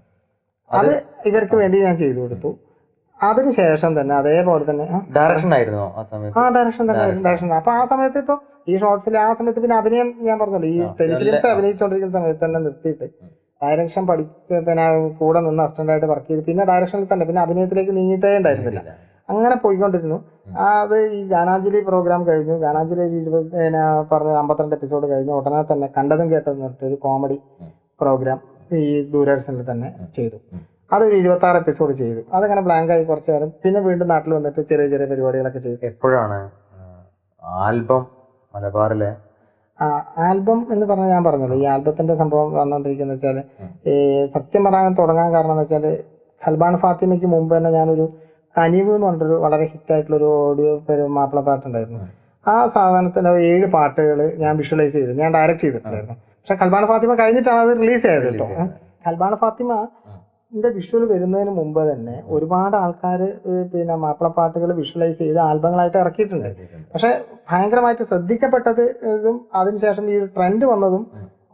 അത് ഇവർക്ക് വേണ്ടി ഞാൻ ചെയ്തു കൊടുത്തു. അതിനുശേഷം തന്നെ അതേപോലെ തന്നെ ഡയറക്ഷൻ ആയിരുന്നു ആ സമയത്ത്? ആ ഡയറക്ഷൻ തന്നെ ഡയറക്ഷൻ അപ്പൊ ആ സമയത്ത് ഇപ്പൊ ഈ ഷോർട്സിൽ ആ സമയത്ത് പിന്നെ അഭിനയം ഞാൻ പറഞ്ഞല്ലോ ഈ ടെലിഫിലിംസ് അഭിനയിച്ചുകൊണ്ടിരിക്കുന്ന സമയത്ത് തന്നെ നിർത്തിയിട്ട് ഡയറക്ഷൻ പഠിച്ച് പിന്നെ കൂടെ നിന്ന് അസിസ്റ്റന്റ് ആയിട്ട് വർക്ക് ചെയ്ത്. പിന്നെ ഡയറക്ഷനിൽ തന്നെ പിന്നെ അഭിനയത്തിലേക്ക് നീങ്ങിയിട്ടേ ഉണ്ടായിരുന്നില്ല. അങ്ങനെ പോയിക്കൊണ്ടിരുന്നു. ആ, അത് ഈ ഗാനാഞ്ജലി പ്രോഗ്രാം കഴിഞ്ഞു. ഗാനാഞ്ജലി ഒരു ഇരുപത് പിന്നെ പറഞ്ഞ അമ്പത്തിരണ്ട് എപ്പിസോഡ് കഴിഞ്ഞു. ഉടനെ തന്നെ കണ്ടതും കേട്ടതും പറഞ്ഞിട്ട് ഒരു കോമഡി. പ്രോഗ്രാം ഈ ദൂരദർശനിൽ തന്നെ ചെയ്തു. അത് അതൊരു ഇരുപത്തി ആറ് എപ്പിസോഡ് ചെയ്തു. അതങ്ങനെ ബ്ലാങ്ക് ആയി കുറച്ച് നേരം. പിന്നെ വീണ്ടും നാട്ടിൽ വന്നിട്ട് ചെറിയ ചെറിയ പരിപാടികളൊക്കെ ചെയ്തു. എപ്പോഴാണ് ആൽബം മലബാറിലെ ആൽബം എന്ന് പറഞ്ഞ ഞാൻ പറഞ്ഞല്ലോ ഈ ആൽബത്തിന്റെ സംഭവം വന്നുകൊണ്ടിരിക്കുന്നത് വെച്ചാൽ ഈ സത്യം പറയാൻ തുടങ്ങാൻ കാരണം എന്ന് വെച്ചാൽ സൽമാൻ ഫാത്തിമയ്ക്ക് മുമ്പ് തന്നെ ഞാനൊരു കനിവ് എന്ന് പറഞ്ഞിട്ടൊരു വളരെ ഹിറ്റ് ആയിട്ടുള്ള ഒരു ഓഡിയോ മാപ്പിള പാട്ടുണ്ടായിരുന്നു. ആ സാധനത്തിന്റെ ഏഴ് പാട്ടുകൾ ഞാൻ വിഷ്വലൈസ് ചെയ്തു ഞാൻ ഡയറക്റ്റ് ചെയ്തിട്ടുണ്ടായിരുന്നു. പക്ഷെ കൽബാന ഫാത്തിമ കഴിഞ്ഞിട്ടാണ് അത് റിലീസ് ചെയ്തത് കേട്ടോ. കൽബാന ഫാത്തിമ ഇതിന്റെ വിഷ്വൽ വരുന്നതിന് മുമ്പ് തന്നെ ഒരുപാട് ആൾക്കാർ പിന്നെ മാപ്പിളപ്പാട്ടുകൾ വിഷ്വലൈസ് ചെയ്ത് ആൽബങ്ങളായിട്ട് ഇറക്കിയിട്ടുണ്ട്. പക്ഷെ ഭയങ്കരമായിട്ട് ശ്രദ്ധിക്കപ്പെട്ടത് ഇതും അതിനുശേഷം ഈ ട്രെൻഡ് വന്നതും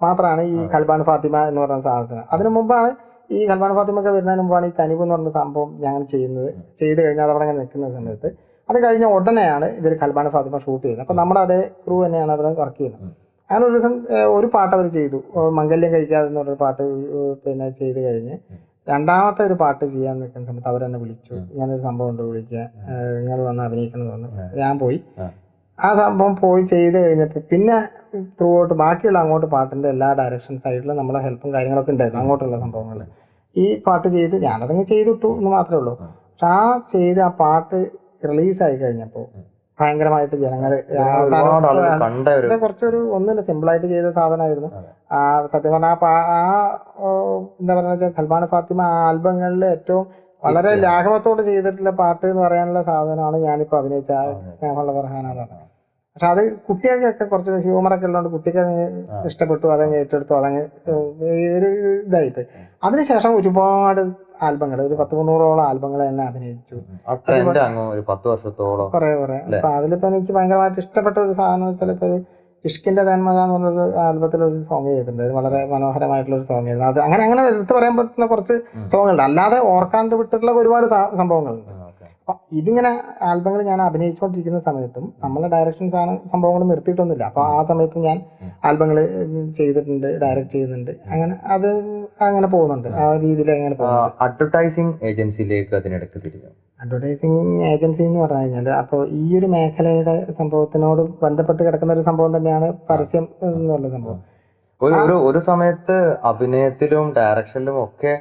മാത്രമാണ് ഈ ഖൽബാൻ ഫാത്തിമ എന്ന് പറയുന്ന സാധനം അതിനു മുമ്പാണ് ഈ ഖൽബാൻ ഫാത്തിമ ഒക്കെ വരുന്നതിന് മുമ്പാണ് ഈ കനിവ് എന്ന് പറഞ്ഞ സംഭവം ഞങ്ങൾ ചെയ്യുന്നത്. ചെയ്ത് കഴിഞ്ഞാൽ അവിടെ അങ്ങനെ നിൽക്കുന്ന സമയത്ത്. അത് കഴിഞ്ഞ ഉടനെയാണ് ഇവർ ഖൽബാൻ ഫാത്തിമ ഷൂട്ട് ചെയ്യുന്നത് അപ്പൊ നമ്മുടെ അതേ ക്രൂ തന്നെയാണ് അവിടെ വർക്ക് ചെയ്യുന്നത്. അങ്ങനെ ഒരു ദിവസം ഒരു പാട്ട് അവർ ചെയ്തു. മംഗല്യം കഴിക്കാതെ എന്ന് പറഞ്ഞൊരു പാട്ട് പിന്നെ ചെയ്ത് കഴിഞ്ഞ്. രണ്ടാമത്തെ ഒരു പാട്ട് ചെയ്യാൻ നിൽക്കുന്ന സമയത്ത് അവരെന്നെ വിളിച്ചു. ഇങ്ങനൊരു സംഭവം ഉണ്ട് വിളിക്കുക നിങ്ങൾ വന്ന് അഭിനയിക്കണം എന്ന് പറഞ്ഞു. ഞാൻ പോയി. ആ. സംഭവം പോയി ചെയ്ത് കഴിഞ്ഞപ്പോൾ പിന്നെ ത്രൂ ഔട്ട് ബാക്കിയുള്ള അങ്ങോട്ട് പാട്ടിന്റെ എല്ലാ ഡയറക്ഷൻ സൈഡിലും നമ്മളെ ഹെൽപ്പും കാര്യങ്ങളൊക്കെ ഉണ്ടായിരുന്നു. അങ്ങോട്ടുള്ള സംഭവങ്ങൾ ഈ പാട്ട് ചെയ്ത് ഞാനതങ്ങ് ചെയ്തിട്ടു എന്ന് മാത്രമേ ഉള്ളൂ. പക്ഷെ ആ ചെയ്ത് ആ പാട്ട് റിലീസായി കഴിഞ്ഞപ്പോ ഭയങ്കരമായിട്ട് ഒരു കുറച്ചൊരു ഒന്നുമില്ല സിമ്പിൾ ആയിട്ട് ചെയ്ത സാധനമായിരുന്നു. ആ സത്യം പറഞ്ഞാൽ ആ എന്താ പറയുക സൽമാൻ ഫാത്തിമ ആ ആൽബങ്ങളിൽ ഏറ്റവും വളരെ ലാഘവത്തോട് ചെയ്തിട്ടുള്ള പാട്ട് എന്ന് പറയാനുള്ള സാധനമാണ് ഞാനിപ്പോ അഭിനയിച്ച സ്നേഹമുള്ള ഫർഹാനാണ് പക്ഷെ അത് കുട്ടികൾക്കൊക്കെ കുറച്ച് ഹ്യൂമറൊക്കെ ഉള്ളതുകൊണ്ട് കുട്ടിക്ക് അങ്ങ് ഇഷ്ടപ്പെട്ടു അതങ്ങ് ഏറ്റെടുത്തു അതങ്ങ് ഒരു ഇതായിട്ട് അതിനുശേഷം ഒരുപാട് ആൽബങ്ങൾ ഒരു പത്ത് മുന്നൂറോളം ആൽബങ്ങൾ തന്നെ അഭിനയിച്ചു. ഒരു പത്ത് വർഷത്തോളം കുറെ കുറെ. അപ്പൊ അതിലിപ്പോ എനിക്ക് ഭയങ്കരമായിട്ട് ഇഷ്ടപ്പെട്ട ഒരു സാധനം ഇപ്പൊ ഇഷ്കിന്റെ തന്മത എന്ന് പറഞ്ഞൊരു ആൽബത്തിൽ ഒരു സോങ് ചെയ്തിട്ടുണ്ട്. വളരെ മനോഹരമായിട്ടുള്ള ഒരു സോങ് ആയിരുന്നു. അത് അങ്ങനെ അങ്ങനെ എടുത്തു പറയാൻ പറ്റുന്ന കുറച്ച് സോങ് ഉണ്ട്. അല്ലാതെ ഓർക്കാണ്ട് വിട്ടിട്ടുള്ള ഒരുപാട് സംഭവങ്ങൾ സംഭവങ്ങളുണ്ട്. ഇതിങ്ങനെ ആൽബങ്ങൾ ഞാൻ അഭിനയിച്ചുകൊണ്ടിരിക്കുന്ന സമയത്തും നമ്മളെ ഡയറക്ഷൻസ് ആണ് സംഭവങ്ങൾ നിർത്തിയിട്ടൊന്നുമില്ല. അപ്പൊ ആ സമയത്ത് ഞാൻ ആൽബങ്ങൾ ചെയ്തിട്ടുണ്ട് ഡയറക്ട് ചെയ്യുന്നുണ്ട്. അങ്ങനെ അത് അങ്ങനെ പോകുന്നുണ്ട്. ആ രീതിയിൽ അങ്ങനെ അഡ്വർടൈസിംഗ് അഡ്വർടൈസിങ് ഏജൻസിയിലേക്ക് അതിനിടയ്ക്ക് തിരിഞ്ഞു. അഡ്വർടൈസിങ് ഏജൻസി എന്ന് പറഞ്ഞു കഴിഞ്ഞാൽ അപ്പോൾ ഈ ഒരു മേഖലയുടെ സംഭവത്തിനോട് ബന്ധപ്പെട്ട് കിടക്കുന്ന ഒരു സംഭവം തന്നെയാണ് പരസ്യം എന്നുള്ള സംഭവം. ഒരു ഒരു സമയത്ത് അഭിനയത്തിലും ഡയറക്ഷനിലും ഒക്കെ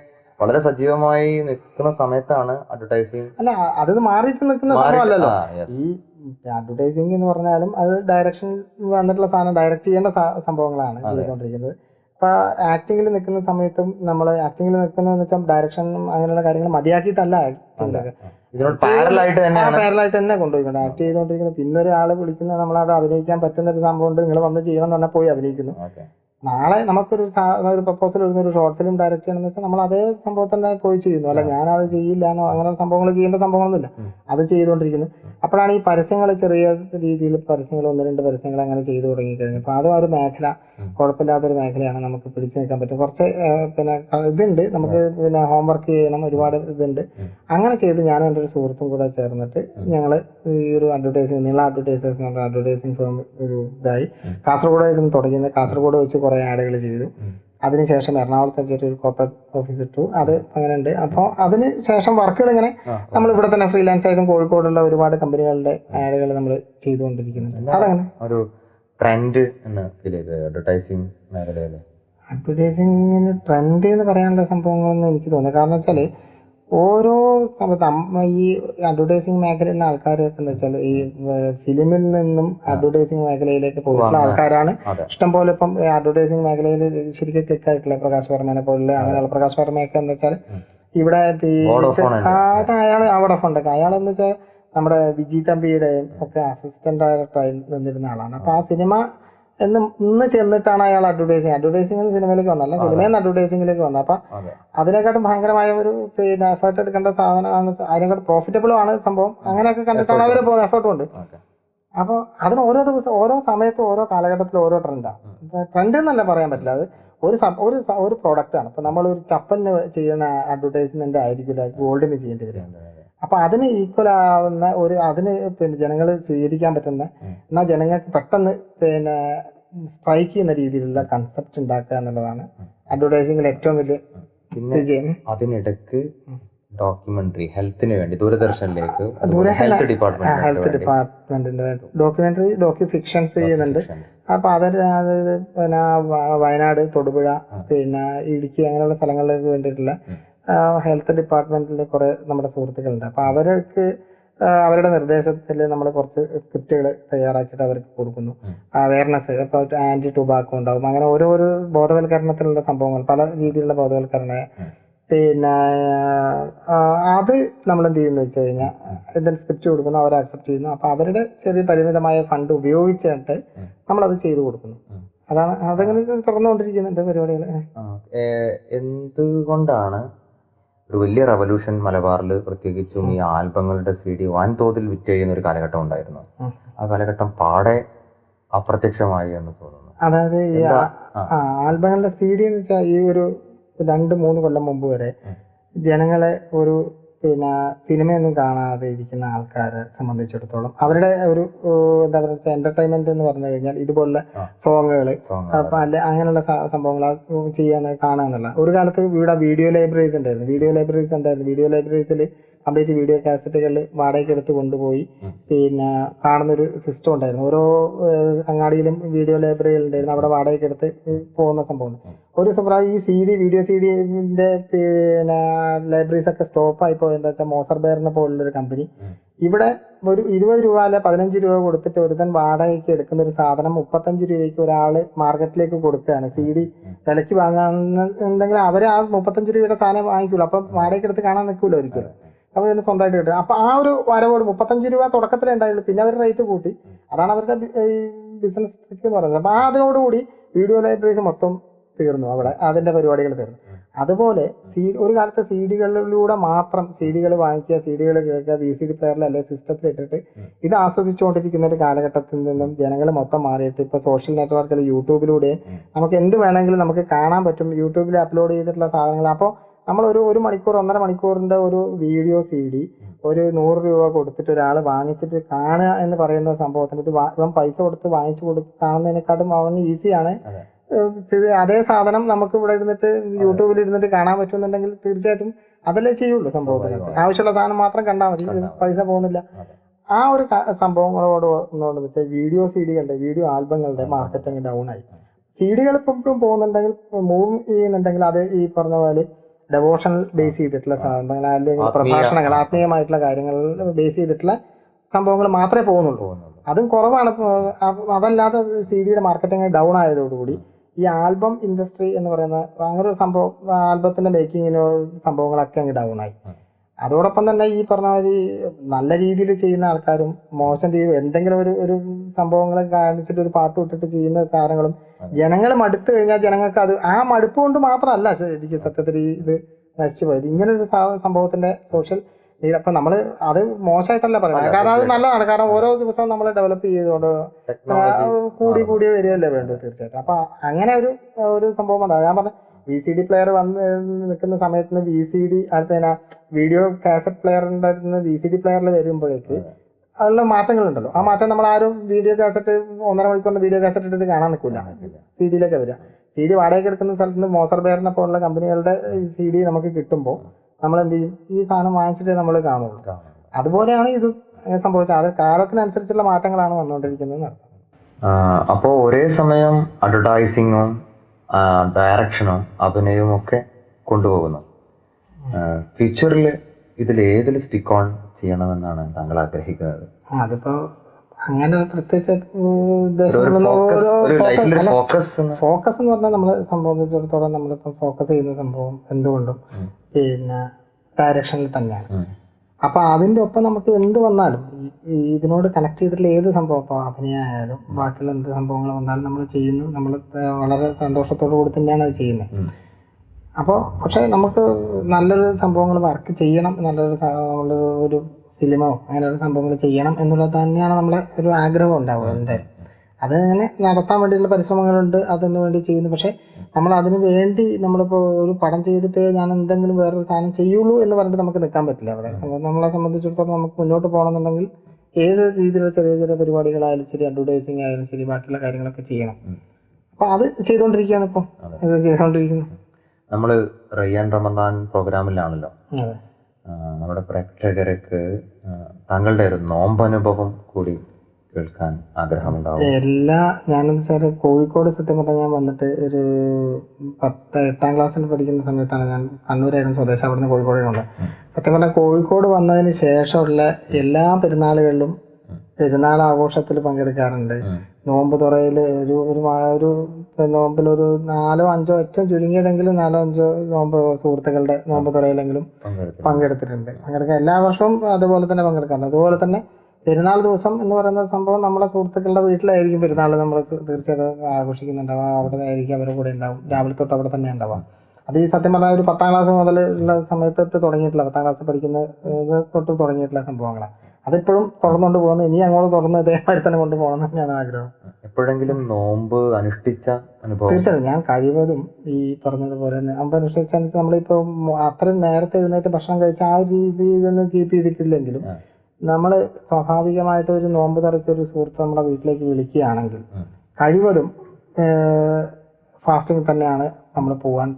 വളരെ സജീവമായി നിൽക്കുന്ന സമയത്താണ് അഡ്വർടൈസിങ് അല്ല അത് മാറി നിൽക്കുന്ന സംഭവമല്ലല്ലോ. ഈ അഡ്വർടൈസിങ് എന്ന് പറഞ്ഞാലും അത് ഡയറക്ഷൻ വന്നിട്ടുള്ള സാധനം ഡയറക്റ്റ് ചെയ്യേണ്ട സംഭവങ്ങളാണ് ചെയ്തുകൊണ്ടിരിക്കുന്നത്. അപ്പൊ ആക്ടിങ്ങിൽ നിൽക്കുന്ന സമയത്തും നമ്മൾ ആക്ടിങ്ങിൽ നിൽക്കുന്ന വെച്ചാൽ ഡയറക്ഷൻ അങ്ങനെയുള്ള കാര്യങ്ങൾ മതിയാക്കിയിട്ടല്ല പാരലായിട്ട് തന്നെ കൊണ്ടുപോയിക്കൊണ്ട് ആക്ട് ചെയ്തുകൊണ്ടിരിക്കുന്നത്. പിന്നെ ഒരാൾ വിളിക്കുന്ന നമ്മളവിടെ അഭിനയിക്കാൻ പറ്റുന്ന ഒരു സംഭവം ഉണ്ട്. നിങ്ങൾ വന്ന് ചെയ്യണം എന്ന് പറഞ്ഞാൽ പോയി അഭിനയിക്കുന്നു. നാളെ നമുക്കൊരു ഒരു പ്രപ്പോസൽ വരുന്ന ഒരു ഷോർട്ട് ഫിലിം ഡയറക്റ്റ് ചെയ്യണമെന്ന് വെച്ചാൽ നമ്മൾ അതേ സംഭവം തന്നെ പോയി ചെയ്യുന്നു. അല്ല ഞാൻ അത് ചെയ്യില്ല എന്നോ അങ്ങനെ സംഭവങ്ങൾ ചെയ്യേണ്ട സംഭവങ്ങളൊന്നുമില്ല. അത് ചെയ്തുകൊണ്ടിരിക്കുന്നു. അപ്പോഴാണ് ഈ പരസ്യങ്ങൾ ചെറിയ രീതിയിൽ പരസ്യങ്ങൾ ഒന്ന് രണ്ട് പരസ്യങ്ങൾ അങ്ങനെ ചെയ്തു തുടങ്ങി കഴിഞ്ഞപ്പോൾ അതും ആ ഒരു മേഖല. കുഴപ്പമില്ലാത്തൊരു മേഖലയാണ് നമുക്ക് പിടിച്ചു നിൽക്കാൻ പറ്റും കുറച്ച് പിന്നെ ഇതുണ്ട്. നമുക്ക് പിന്നെ ഹോംവർക്ക് ചെയ്യണം ഒരുപാട് ഇതുണ്ട്. അങ്ങനെ ചെയ്ത് ഞാനും എന്റെ ഒരു സുഹൃത്തും കൂടെ ചേർന്നിട്ട് ഞങ്ങൾ ഈ ഒരു അഡ്വർടൈസിങ് നീള അഡ്വർടൈസേഴ്സ് എന്ന് പറഞ്ഞ അഡ്വർടൈസിങ് ഫേം ഒരു ഇതായി. കാസർഗോഡ് ആയിരുന്നു തുടങ്ങിയത്. കാസർഗോഡ് വെച്ച് കുറേ ആഡുകൾ ചെയ്തു. അതിനുശേഷം എറണാകുളത്ത് ഒരു കോർപ്പറേറ്റ് ഓഫീസ് ഇട്ടു. അത് അങ്ങനെ ഉണ്ട് അപ്പോൾ അതിന് ശേഷം വർക്കുകൾ ഇങ്ങനെ നമ്മൾ ഇവിടെ തന്നെ ഫ്രീലാൻസ് ആയിട്ടും കോഴിക്കോടുള്ള ഒരുപാട് കമ്പനികളുടെ ആഡുകൾ നമ്മൾ ചെയ്തുകൊണ്ടിരിക്കുന്നുണ്ട്. അതങ്ങനെ. ഒരു ട്രെൻഡ് എന്ന് അഡ്വർടൈസിംഗ് അഡ്വർടൈസിങ് മേഖലയിൽ? അഡ്വർടൈസിങ്ങിന് ട്രെൻഡ് എന്ന് പറയാനുള്ള സംഭവങ്ങളൊന്നും എനിക്ക് തോന്നുന്നു കാരണം വെച്ചാൽ ഓരോ ഈ അഡ്വർടൈസിങ് മേഖലയിലുള്ള ആൾക്കാരൊക്കെ എന്ന് വെച്ചാൽ ഈ ഫിലിമിൽ നിന്നും അഡ്വർടൈസിങ് മേഖലയിലേക്ക് പോകുന്ന ആൾക്കാരാണ്. ഇഷ്ടംപോലെ ഇപ്പം അഡ്വർടൈസിങ് മേഖലയിൽ ശരിക്കും ക്ലിക്കായിട്ടുള്ള പ്രകാശ് വർമ്മനെ പോലുള്ള അങ്ങനെയുള്ള പ്രകാശ് വർമ്മയൊക്കെ എന്ന് വെച്ചാൽ ഇവിടെ അയാൾ അവിടെ ഉണ്ടൊക്കെ അയാൾ എന്ന് വെച്ചാൽ നമ്മുടെ വിജി തമ്പിയുടെയും ഒക്കെ അസിസ്റ്റന്റ് ഡയറക്ടറായി നിന്നിരുന്ന ആളാണ്. അപ്പൊ ആ സിനിമ എന്ന് ഇന്ന് ചെന്നിട്ടാണ് അയാൾ അഡ്വർടൈസിങ് അഡ്വർടൈസിംഗ് സിനിമയിലേക്ക് വന്നല്ല സിനിമയിൽ നിന്ന് അഡ്വർടൈസിംഗിലേക്ക് വന്നത്. അപ്പൊ അതെ. അതിനെക്കാട്ടും ഭയങ്കരമായ ഒരു പിന്നെ എഫേർട്ട് എടുക്കേണ്ട സാധനമാണ് അതിനെക്കാട്ടും പ്രോഫിറ്റബിളും ആണ് സംഭവം. അങ്ങനെയൊക്കെ കണ്ടിട്ടാണ് അവർ പോകുന്നത്. എഫേർട്ടും ഉണ്ട് അപ്പൊ അപ്പോൾ അതിന് ഓരോ ദിവസം ഓരോ സമയത്തും ഓരോ കാലഘട്ടത്തിലും ഓരോ ട്രെൻഡാണ് ട്രെൻഡ് എന്നല്ല പറയാൻ പറ്റില്ല. അത് ഒരു ഒരു ഒരു പ്രോഡക്റ്റാണ് ആണ്. ഇപ്പൊ നമ്മൾ ഒരു ചപ്പലിന് ചെയ്യുന്ന അഡ്വർടൈസ്മെന്റ് ആയിരിക്കില്ല ഗോൾഡിന് ചെയ്യേണ്ടി വരിക അപ്പൊ അതിന് ഈക്വൽ ആവുന്ന ഒരു അതിന് പിന്നെ ജനങ്ങൾ സ്വീകരിക്കാൻ പറ്റുന്ന. എന്നാൽ ജനങ്ങൾക്ക് പെട്ടെന്ന് പിന്നെ സ്ട്രൈക്ക് ചെയ്യുന്ന രീതിയിലുള്ള കൺസെപ്റ്റ് ഉണ്ടാക്കുക എന്നുള്ളതാണ് അഡ്വർടൈസിംഗിൽ ഏറ്റവും വലിയ പിന്നെ അതിനിടക്ക് ഡോക്യുമെന്ററി ഹെൽത്തിന് വേണ്ടി ദൂരദർശനിലേക്ക് ഹെൽത്ത് ഹെൽത്ത് ഡിപ്പാർട്ട്മെന്റ് ഡിപ്പാർട്ട്മെന്റിന്റെ ഡോക്യുമെന്ററി ഡോക്യു ഫിക്ഷൻസ് ചെയ്യുന്നുണ്ട്. അപ്പൊ അതിന് അതായത് പിന്നെ വയനാട് തൊടുപുഴ പിന്നെ ഇടുക്കി അങ്ങനെയുള്ള സ്ഥലങ്ങളിലേക്ക് വേണ്ടിയിട്ടുള്ള. ഹെൽത്ത് ഡിപ്പാർട്ട്മെന്റിൽ കുറെ നമ്മുടെ സുഹൃത്തുക്കളുണ്ട്. അപ്പൊ അവർക്ക് അവരുടെ നിർദ്ദേശത്തിൽ നമ്മൾ കുറച്ച് സ്ക്രിപ്റ്റുകൾ തയ്യാറാക്കിയിട്ട് അവർക്ക് കൊടുക്കുന്നു. അവയർനെസ് ഇപ്പൊ ആന്റി ടുബാക്കോ ഉണ്ടാവും. അങ്ങനെ ഓരോരോ ബോധവൽക്കരണത്തിലുള്ള സംഭവങ്ങൾ പല രീതിയിലുള്ള ബോധവൽക്കരണ. പിന്നെ അത് നമ്മൾ എന്ത് ചെയ്യുന്നു വെച്ച് കഴിഞ്ഞാൽ എന്തെങ്കിലും സ്ക്രിപ്റ്റ് കൊടുക്കുന്നു അവർ അക്സെപ്റ്റ് ചെയ്യുന്നു. അപ്പൊ അവരുടെ ചെറിയ പരിമിതമായ ഫണ്ട് ഉപയോഗിച്ചിട്ട് നമ്മൾ അത് ചെയ്തു കൊടുക്കുന്നു. അതാണ് അതങ്ങനെ തുറന്നുകൊണ്ടിരിക്കുന്നുണ്ട് പരിപാടികൾ എന്തുകൊണ്ടാണ് ഒരു വലിയ റവല്യൂഷൻ മലബാറിൽ പ്രത്യേകിച്ചും ഈ ആൽബങ്ങളുടെ സി ഡി വൻതോതിൽ വിറ്റ് ചെയ്യുന്ന ഒരു കാലഘട്ടം ഉണ്ടായിരുന്നു. ആ കാലഘട്ടം പാടെ അപ്രത്യക്ഷമായി എന്ന് തോന്നുന്നു. അതായത് ആൽബങ്ങളുടെ സി ഡി എന്ന് വെച്ചാൽ ഈ ഒരു രണ്ട് മൂന്ന് കൊല്ലം മുമ്പ് വരെ ജനങ്ങളെ ഒരു പിന്നെ സിനിമയൊന്നും കാണാതെ ഇരിക്കുന്ന ആൾക്കാരെ സംബന്ധിച്ചിടത്തോളം അവരുടെ ഒരു എന്താ പറയുക എന്റർടൈൻമെന്റ് എന്ന് പറഞ്ഞു കഴിഞ്ഞാൽ ഇതുപോലുള്ള. സോങ്ങുകൾ അല്ലെ അങ്ങനെയുള്ള സംഭവങ്ങൾ ചെയ്യാൻ കാണാന്നുള്ള ഒരു കാലത്ത് ഇവിടെ വീഡിയോ ലൈബ്രറീസ് ഉണ്ടായിരുന്നു. വീഡിയോ ലൈബ്രറീസ് എന്തായിരുന്നു വീഡിയോ ലൈബ്രറീസിൽ കംപ്ലീറ്റ് വീഡിയോ കാസറ്റുകൾ വാടകയ്ക്ക് എടുത്ത് കൊണ്ടുപോയി. പിന്നെ കാണുന്നൊരു സിസ്റ്റം ഉണ്ടായിരുന്നു. ഓരോ അങ്ങാടിയിലും വീഡിയോ ലൈബ്രറികൾ ഉണ്ടായിരുന്നു. അവിടെ വാടകയ്ക്ക് എടുത്ത് പോകുന്ന സംഭവമാണ്. ഒരു സംഭവം ഈ സി ഡി വീഡിയോ സി ഡിന്റെ പിന്നെ ലൈബ്രറീസ് ഒക്കെ സ്റ്റോപ്പ് ആയി പോയി എന്താ വെച്ചാൽ മോസർ ബെയറിനെ പോലുള്ളൊരു കമ്പനി ഇവിടെ ഒരു ഇരുപത് രൂപ അല്ലെ പതിനഞ്ച് രൂപ കൊടുത്തിട്ട് ഒരുതൻ വാടകയ്ക്ക് എടുക്കുന്ന ഒരു സാധനം മുപ്പത്തഞ്ച് രൂപയ്ക്ക് ഒരാൾ മാർക്കറ്റിലേക്ക് കൊടുക്കുകയാണ്. സി ഡി വിലയ്ക്ക് വാങ്ങാന്നുണ്ടെങ്കിൽ അവർ ആ മുപ്പത്തഞ്ച് രൂപയുടെ സാധനം വാങ്ങിക്കുള്ളൂ. അപ്പം വാടകയ്ക്ക് എടുത്ത് കാണാൻ നിൽക്കില്ല ഒരിക്കലും. അപ്പൊ തന്നെ സ്വന്തമായിട്ട് കിട്ടും. അപ്പൊ ആ ഒരു വരവോട് മുപ്പത്തഞ്ച് രൂപ തുടക്കത്തിലേ ഉണ്ടായുള്ളൂ. പിന്നെ അവർ റേറ്റ് കൂട്ടി. അതാണ് അവരുടെ ബിസിനസ് ട്രിക്ക് എന്ന് പറയുന്നത്. അപ്പൊ ആ അതിനോടുകൂടി വീഡിയോ ലൈബ്രറീസ് മൊത്തം തീർന്നു. അവിടെ അതിന്റെ പരിപാടികൾ തീർന്നു. അതുപോലെ സി ഒരു കാലത്ത് സി ഡികളിലൂടെ മാത്രം സി ഡികൾ വാങ്ങിക്കുക സി ഡികൾ കേൾക്കുക വി സി ഡി പ്ലെയറിൽ അല്ലെങ്കിൽ സിസ്റ്റത്തിൽ ഇട്ടിട്ട് ഇത് ആസ്വദിച്ചുകൊണ്ടിരിക്കുന്ന ഒരു കാലഘട്ടത്തിൽ നിന്നും ജനങ്ങൾ മൊത്തം മാറിയിട്ട് ഇപ്പൊ സോഷ്യൽ നെറ്റ്വർക്കിൽ യൂട്യൂബിലൂടെ. നമുക്ക് എന്ത് വേണമെങ്കിലും നമുക്ക് കാണാൻ പറ്റും. യൂട്യൂബിൽ അപ്ലോഡ് ചെയ്തിട്ടുള്ള സാധനങ്ങൾ. അപ്പോൾ നമ്മൾ ഒരു ഒരു മണിക്കൂർ ഒന്നര മണിക്കൂറിന്റെ ഒരു വീഡിയോ സി ഡി ഒരു നൂറ് രൂപ കൊടുത്തിട്ട് ഒരാൾ വാങ്ങിച്ചിട്ട് കാണുക എന്ന് പറയുന്ന സംഭവത്തിന് ഇത് ഇവൻ പൈസ കൊടുത്ത് വാങ്ങിച്ചു കൊടുത്ത് കാണുന്നതിനെക്കാട്ടും അവന് ഈസിയാണ് അതേ. സാധനം നമുക്ക് ഇവിടെ ഇരുന്നിട്ട് യൂട്യൂബിൽ ഇരുന്നിട്ട് കാണാൻ പറ്റുന്നുണ്ടെങ്കിൽ തീർച്ചയായിട്ടും അതല്ലേ ചെയ്യുള്ളൂ സംഭവത്തിന്. ആവശ്യമുള്ള സാധനം മാത്രം കണ്ടാൽ മതി. പൈസ പോകുന്നില്ല. ആ ഒരു സംഭവങ്ങളോട് വെച്ചാൽ വീഡിയോ സി ഡികളുടെ വീഡിയോ ആൽബങ്ങളുടെ മാർക്കറ്റിംഗ് ഡൗൺ ആയി. സി ഡികൾ ഇപ്പം പോകുന്നുണ്ടെങ്കിൽ മൂവ് ചെയ്യുന്നുണ്ടെങ്കിൽ അത് ഈ പറഞ്ഞ പോലെ ഡെവോഷണൽ ബേസ് ചെയ്തിട്ടുള്ള സാധനങ്ങൾ അല്ലെങ്കിൽ പ്രഭാഷണങ്ങൾ ആത്മീയമായിട്ടുള്ള കാര്യങ്ങൾ ബേസ് ചെയ്തിട്ടുള്ള സംഭവങ്ങൾ മാത്രമേ പോകുന്നുള്ളൂ. അതും കുറവാണ്. അതല്ലാത്ത അതല്ലാതെ സി ഡിയുടെ മാർക്കറ്റിംഗ് ഡൗൺ ആയതോടുകൂടി ഈ ആൽബം ഇൻഡസ്ട്രി എന്ന് പറയുന്ന അങ്ങനെ ഒരു സംഭവം ആൽബത്തിന്റെ മേക്കിങ്ങിനോ സംഭവങ്ങളൊക്കെ അങ്ങ് ഡൗൺ ആയി. അതോടൊപ്പം തന്നെ ഈ പറഞ്ഞ മാതിരി നല്ല രീതിയിൽ ചെയ്യുന്ന ആൾക്കാരും മോശം രീതി എന്തെങ്കിലും ഒരു ഒരു സംഭവങ്ങൾ കാണിച്ചിട്ട് ഒരു പാട്ട് വിട്ടിട്ട് ചെയ്യുന്ന താരങ്ങളും. ജനങ്ങൾ മടുത്തു കഴിഞ്ഞാൽ ജനങ്ങൾക്ക് അത് ആ മടുപ്പ് കൊണ്ട് മാത്രമല്ല ശരിക്കും സത്യത്തിൽ ഈ ഇത് നശിച്ചു പോയത് ഇങ്ങനെ ഒരു സംഭവത്തിന്റെ സോഷ്യൽ അപ്പൊ നമ്മൾ അത് മോശമായിട്ടല്ല പറയുന്നത്. കാരണം അത് നല്ലതാണ്. കാരണം ഓരോ ദിവസവും നമ്മൾ ഡെവലപ്പ് ചെയ്തുകൊണ്ട് കൂടി കൂടി വരികയല്ലേ വേണ്ടത് തീർച്ചയായിട്ടും. അപ്പൊ അങ്ങനെ ഒരു ഒരു സംഭവം ഞാൻ പറഞ്ഞ വി സി ഡി പ്ലെയർ വന്ന് നിൽക്കുന്ന സമയത്ത് വി സി ഡി പിന്നെ വീഡിയോ കാസറ്റ് പ്ലെയറിന്റെ വി സി ഡി പ്ലെയറിൽ വരുമ്പോഴേക്ക് അതിലുള്ള മാറ്റങ്ങളുണ്ടല്ലോ. ആ മാറ്റം നമ്മൾ ആരും വീഡിയോ കാസറ്റ് ഒന്നര മണിക്കൂറിന്റെ വീഡിയോ കാസറ്റ് എടുത്ത് കാണാൻ നിൽക്കില്ല സി ഡിയിലൊക്കെ വരിക. സി ഡി വാടകയ്ക്ക് എടുക്കുന്ന സ്ഥലത്ത് നിന്ന് മോസർ ബെയറിനെ പോലുള്ള കമ്പനികളുടെ സി ഡി നമുക്ക് കിട്ടുമ്പോൾ നമ്മൾ എന്ത് ചെയ്യും? ഈ സാധനം വാങ്ങിച്ചിട്ടേ നമ്മൾ കാണുള്ളൂ. അതുപോലെയാണ് ഇത് സംഭവിച്ചത്. അത് കാലത്തിനനുസരിച്ചുള്ള മാറ്റങ്ങളാണ് വന്നുകൊണ്ടിരിക്കുന്നത് അപ്പോ അപ്പോൾ ഒരേ സമയം അഡ്വർടൈസിങ്ങും ഡയറക്ഷനും അഭിനയവും ഒക്കെ കൊണ്ടുപോകുന്നു. ഫ്യൂച്ചറിൽ ഇതിൽ ഏതിൽ സ്റ്റിക്ക് ഓൺ ചെയ്യണമെന്നാണ് താങ്കൾ ആഗ്രഹിക്കുന്നത്? അതിപ്പോ അങ്ങനെ പ്രത്യേകിച്ച് ഫോക്കസ് എന്ന് പറഞ്ഞാൽ നമ്മളെ സംബന്ധിച്ചിടത്തോളം നമ്മളിപ്പോ ഫോക്കസ് ചെയ്യുന്ന സംഭവം എന്തുകൊണ്ടും പിന്നെ ഡയറക്ഷനിൽ തന്നെയാണ്. അപ്പൊ അതിന്റെ ഒപ്പം നമുക്ക് എന്ത് വന്നാലും ഇതിനോട് കണക്ട് ചെയ്തിട്ടുള്ള ഏത് സംഭവം? ഇപ്പൊ അഭിനയമായാലും ബാക്കിയുള്ള എന്ത് സംഭവങ്ങൾ വന്നാലും നമ്മൾ ചെയ്യുന്നു. നമ്മൾ വളരെ സന്തോഷത്തോടു കൂടി തന്നെയാണ് അത് ചെയ്യുന്നത്. അപ്പോൾ പക്ഷെ നമുക്ക് നല്ലൊരു സംഭവങ്ങൾ വർക്ക് ചെയ്യണം നല്ലൊരു ഒരു ഫിലിമോ അങ്ങനെയുള്ള സംഭവങ്ങൾ ചെയ്യണം എന്നുള്ളത് തന്നെയാണ് നമ്മളെ ഒരു ആഗ്രഹം ഉണ്ടാവുക എന്തായാലും. അത് അങ്ങനെ നടത്താൻ വേണ്ടിയുള്ള പരിശ്രമങ്ങളുണ്ട് അതിനു വേണ്ടി ചെയ്യുന്നു. പക്ഷെ നമ്മൾ അതിന് വേണ്ടി നമ്മളിപ്പോൾ ഒരു പടം ചെയ്തിട്ട് ഞാൻ എന്തെങ്കിലും വേറൊരു സാധനം ചെയ്യുള്ളൂ എന്ന് പറഞ്ഞിട്ട് നമുക്ക് നിൽക്കാൻ പറ്റില്ല അവിടെ. നമ്മളെ സംബന്ധിച്ചിടത്തോളം നമുക്ക് മുന്നോട്ട് പോകണമെന്നുണ്ടെങ്കിൽ ഏത് രീതിയിലുള്ള ചെറിയ ചെറിയ പരിപാടികളായാലും ശരി അഡ്വർടൈസിങ് ആയാലും ശരി ബാക്കിയുള്ള കാര്യങ്ങളൊക്കെ ചെയ്യണം. അപ്പൊ അത് ചെയ്തുകൊണ്ടിരിക്കുകയാണ് ഇപ്പൊ. ചെയ്തോണ്ടിരിക്കുന്നു. നമ്മൾ ചെയ്തുകൊണ്ടിരിക്കുന്നു നമ്മൾ റയ്യാൻ റമദാൻ പ്രോഗ്രാമിലാണല്ലോ. നമ്മുടെ പ്രേക്ഷകർക്ക് താങ്കളുടെ ഒരു നോമ്പനുഭവം കൂടി കേൾക്കാൻ ആഗ്രഹമുണ്ടാവും. എല്ലാ ഞാനെന്ന് വെച്ചാൽ കോഴിക്കോട് സത്യം പറഞ്ഞാൽ ഞാൻ വന്നിട്ട് ഒരു പത്ത് എട്ടാം ക്ലാസ്സിൽ പഠിക്കുന്ന സമയത്താണ് ഞാൻ കണ്ണൂരായിരുന്നു സ്വദേശം. അവിടുന്ന് കോഴിക്കോടേക്കുള്ള ഉം. സത്യം പറഞ്ഞാൽ കോഴിക്കോട് വന്നതിന് ശേഷമുള്ള എല്ലാ പെരുന്നാളുകളിലും പെരുന്നാൾ ആഘോഷത്തിൽ പങ്കെടുക്കാറുണ്ട്. നോമ്പ് തുറയിൽ ഒരു ഒരു നോമ്പിൽ ഒരു നാലോ അഞ്ചോ ഏറ്റവും ചുരുങ്ങിയതെങ്കിലും നാലോ അഞ്ചോ നോമ്പ് സുഹൃത്തുക്കളുടെ നോമ്പ് തുറയിലെങ്കിലും പങ്കെടുത്തിട്ടുണ്ട്. പങ്കെടുക്കാൻ എല്ലാ വർഷവും അതുപോലെ തന്നെ പങ്കെടുക്കാറുണ്ട്. അതുപോലെ തന്നെ പെരുന്നാൾ ദിവസം എന്ന് പറയുന്ന സംഭവം നമ്മളെ സുഹൃത്തുക്കളുടെ വീട്ടിലായിരിക്കും പെരുന്നാൾ നമ്മൾ തീർച്ചയായിട്ടും ആഘോഷിക്കുന്നുണ്ടാവുക. അവിടെ ആയിരിക്കും അവരുടെ കൂടെ ഉണ്ടാവും. രാവിലെ തൊട്ട് അവിടെ തന്നെ ഉണ്ടാവാം അത് ഈ സത്യം പറഞ്ഞാൽ ഒരു പത്താം ക്ലാസ് മുതൽ ഉള്ള സമയത്ത് തൊട്ട് തുടങ്ങിയിട്ടില്ല പത്താം ക്ലാസ് പഠിക്കുന്ന തൊട്ട് തുടങ്ങിയിട്ടുള്ള സംഭവങ്ങളാണ് അതിപ്പോഴും തുറന്നുകൊണ്ട് പോകുന്നു. ഇനി അങ്ങോട്ട് തുറന്ന് ഇതേമാതിരി തന്നെ കൊണ്ടുപോകണം എന്ന് ഞാൻ ആഗ്രഹം. എപ്പോഴെങ്കിലും നോമ്പ് അനുഷ്ഠിച്ച അനുഭവം. തീർച്ചയായും ഞാൻ കഴിവതും ഈ പറഞ്ഞതുപോലെ തന്നെ അമ്പത് അനുഷ്ഠിച്ചാൽ നമ്മളിപ്പോ അത്രയും നേരത്തെ എഴുന്നേറ്റ് ഭക്ഷണം കഴിച്ച ആ ഒരു രീതി ഇതൊന്നും കീപ്പ് ചെയ്തിട്ടില്ലെങ്കിലും. നമ്മൾ സ്വാഭാവികമായിട്ട് ഒരു നോമ്പ് തുറച്ച ഒരു സുഹൃത്ത് നമ്മുടെ വീട്ടിലേക്ക് വിളിക്കുകയാണെങ്കിൽ കഴിവതും ഫാസ്റ്റിംഗ് തന്നെയാണ് നമ്മൾ പോകാൻ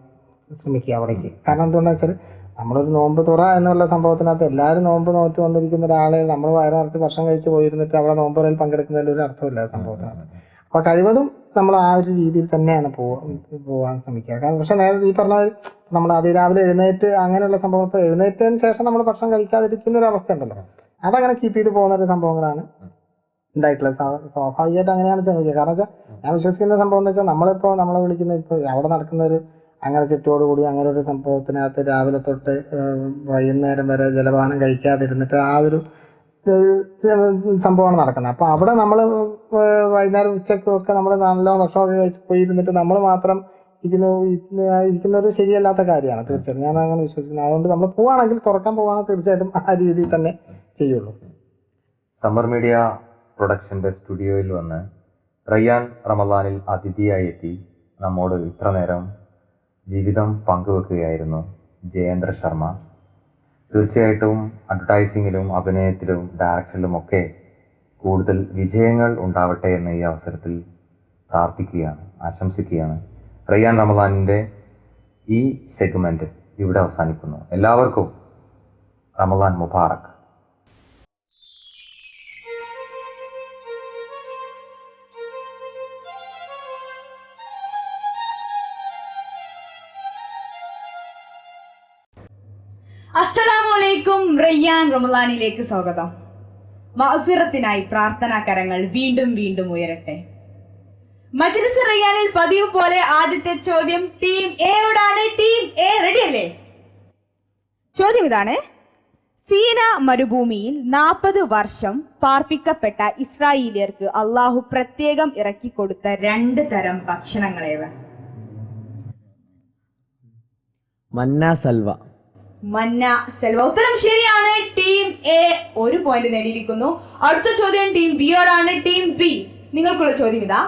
ശ്രമിക്കുക അവിടേക്ക്. കാരണം എന്തുകൊണ്ടാ വെച്ചാൽ നമ്മളൊരു നോമ്പ് തുറ എന്നുള്ള സംഭവത്തിനകത്ത് എല്ലാവരും നോമ്പ് നോറ്റ് വന്നിരിക്കുന്ന ഒരാളെ നമ്മൾ വയറിറച്ച് ഭക്ഷണം കഴിച്ച് പോയിരുന്നിട്ട് അവിടെ നോമ്പ് തുറയിൽ പങ്കെടുക്കുന്നതിന്റെ ഒരു അർത്ഥമില്ല സംഭവത്തിനകത്ത്. അപ്പൊ കഴിവതും നമ്മൾ ആ ഒരു രീതിയിൽ തന്നെയാണ് പോകാൻ പോവാൻ ശ്രമിക്കുക. കാരണം പക്ഷെ നേരെ ഈ പറഞ്ഞ നമ്മൾ അതിരാവിലെ എഴുന്നേറ്റ് അങ്ങനെയുള്ള സംഭവത്തിൽ എഴുന്നേറ്റതിന് ശേഷം നമ്മൾ ഭക്ഷണം കഴിക്കാതിരിക്കുന്ന ഒരു അവസ്ഥ ഉണ്ടല്ലോ അതങ്ങനെ കീപ്പ് ചെയ്ത് പോകുന്ന ഒരു സംഭവങ്ങളാണ് ഉണ്ടായിട്ടുള്ളത്. സ്വാ- സ്വാഭാവികമായിട്ട് അങ്ങനെയാണ് തോന്നിയത് കാരണം വെച്ചാൽ ഞാൻ വിശ്വസിക്കുന്ന സംഭവം എന്ന് വെച്ചാൽ നമ്മളിപ്പോ നമ്മളെ വിളിക്കുന്ന ഇപ്പൊ അവിടെ നടക്കുന്ന ഒരു അങ്ങനെ ചുറ്റോടുകൂടി അങ്ങനെ ഒരു സംഭവത്തിനകത്ത് രാവിലെ തൊട്ട് വൈകുന്നേരം വരെ ജലപാനം കഴിക്കാതിരുന്നിട്ട് ആ ഒരു സംഭവമാണ് നടക്കുന്നത്. അപ്പൊ അവിടെ നമ്മൾ വൈകുന്നേരം ഉച്ചക്കും ഒക്കെ നമ്മൾ നല്ല ഭക്ഷണമൊക്കെ കഴിച്ച് പോയിരുന്നിട്ട് നമ്മൾ മാത്രം ഇരിക്കുന്ന ഇരിക്കുന്ന ഒരു ശരിയല്ലാത്ത കാര്യമാണ്. തീർച്ചയായിട്ടും. ഞാൻ അങ്ങനെ വിശ്വസിക്കുന്നത് അതുകൊണ്ട് നമ്മൾ പോവാണെങ്കിൽ തുറക്കാൻ പോവാണെങ്കിൽ തീർച്ചയായിട്ടും ആ രീതിയിൽ തന്നെ ചെയ്യുള്ളൂ. സമ്മർ മീഡിയ പ്രൊഡക്ഷന്റെ സ്റ്റുഡിയോയിൽ വന്ന് റയ്യാൻ റമദാനിൽ അതിഥിയായി എത്തി നമ്മോട് ഇത്ര നേരം ജീവിതം പങ്കുവെക്കുകയായിരുന്നു ജയേന്ദ്ര ശർമ്മ. തീർച്ചയായിട്ടും അഡ്വർടൈസിങ്ങിലും അഭിനയത്തിലും ഡയറക്ഷനിലും ഒക്കെ കൂടുതൽ വിജയങ്ങൾ ഉണ്ടാവട്ടെ എന്ന് ഈ അവസരത്തിൽ പ്രാർത്ഥിക്കുകയാണ് ആശംസിക്കുകയാണ്. റയ്യാൻ റമദാനിന്റെ ഈ സെഗ്മെന്റ് ഇവിടെ അവസാനിക്കുന്നു. എല്ലാവർക്കും റമദാൻ മുബാറക്. അസ്സലാമലൈക്കും റയ്യാൻ റമലാനിലേക്ക് സ്വാഗതം. മഹഫിറത്തിനായി പ്രാർത്ഥനാ കരങ്ങൾ വീണ്ടും വീണ്ടും ഉയരട്ടെ. മജ്ലിസ് റയ്യാനിൽ പതിവ് പോലെ ആദ്യത്തെ ചോദ്യം ടീം എയോടാണ് ടീം എ റെഡി അല്ലേ? ചോദ്യം ഇതാണ്. സീന മരുഭൂമിയിൽ നാൽപ്പത് വർഷം പാർപ്പിക്കപ്പെട്ട ഇസ്രായേലിയർക്ക് അള്ളാഹു പ്രത്യേകം ഇറക്കി കൊടുത്ത രണ്ട് തരം ഭക്ഷണങ്ങളേവ? മന്ന സൽവ. മന്ന സെൽവ. ഉത്തരം ശരിയാണ് ടീം എ ഒരു പോയിന്റ് നേടിയിരിക്കുന്നു. അടുത്ത ചോദ്യം ടീം ബി ബിയോടാണ് ടീം ബി നിങ്ങൾക്കുള്ള ചോദ്യം ഇതാ.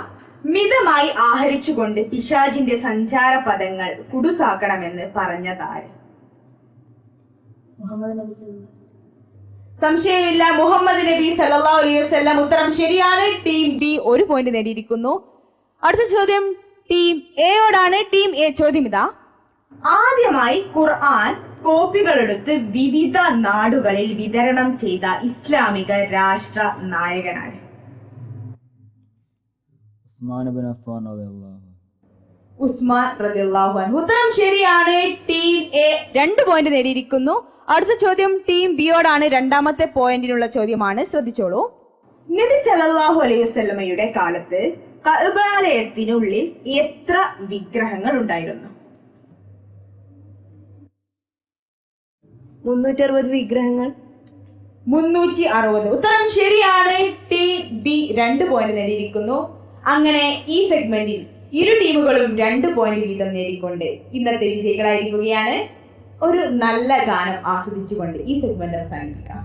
മിതമായി ആഹരിച്ചുകൊണ്ട് പിശാചിന്റെ സഞ്ചാര പദങ്ങൾ കുടുസാക്കണമെന്ന് പറഞ്ഞ പറഞ്ഞതാര് സംശയമില്ല മുഹമ്മദ് നബി സല്ലല്ലാഹു അലൈഹി ഉത്തരം ശരിയാണ് ടീം ബി ഒരു പോയിന്റ് നേടിയിരിക്കുന്നു. അടുത്ത ചോദ്യം ടീം എയോടാണ് ടീം എ ചോദ്യം ഇതാ. ആദ്യമായി ഖുർആൻ കോപ്പികളെടുത്ത് വിവിധ നാടുകളിൽ വിതരണം ചെയ്ത ഇസ്ലാമിക രാഷ്ട്ര നായകനാണ്. ഉസ്മാൻ ഉത്തരം ശരിയാണ്. ടീം എ രണ്ട് പോയിന്റ് നേടിയിരിക്കുന്നു. അടുത്ത ചോദ്യം ടീം ബിയോടാണ് രണ്ടാമത്തെ പോയിന്റിനുള്ള ചോദ്യമാണ്. ശ്രദ്ധിച്ചോളൂ. നബി സല്ലല്ലാഹു അലൈഹി വസ്ലമയുടെ കാലത്ത് കഅബാലയത്തിനുള്ളിൽ എത്ര വിഗ്രഹങ്ങൾ ഉണ്ടായിരുന്നു? മുന്നൂറ്ററുപത് വിഗ്രഹങ്ങൾ. മുന്നൂറ്റി അറുപത് ഉത്തരം ശരിയാണ്. ടി ബി രണ്ട് പോയിന്റ് നേടിയിരിക്കുന്നു. അങ്ങനെ ഈ സെഗ്മെന്റിൽ ഇരു ടീമുകളും രണ്ട് പോയിന്റ് വീതം നേടിക്കൊണ്ട് ഇന്നത്തെ വിജയികളായിരിക്കുകയാണ്. ഒരു നല്ല ഗാനം ആസ്വദിച്ചുകൊണ്ട് ഈ സെഗ്മെന്റ് അവസാനിപ്പിക്കാം.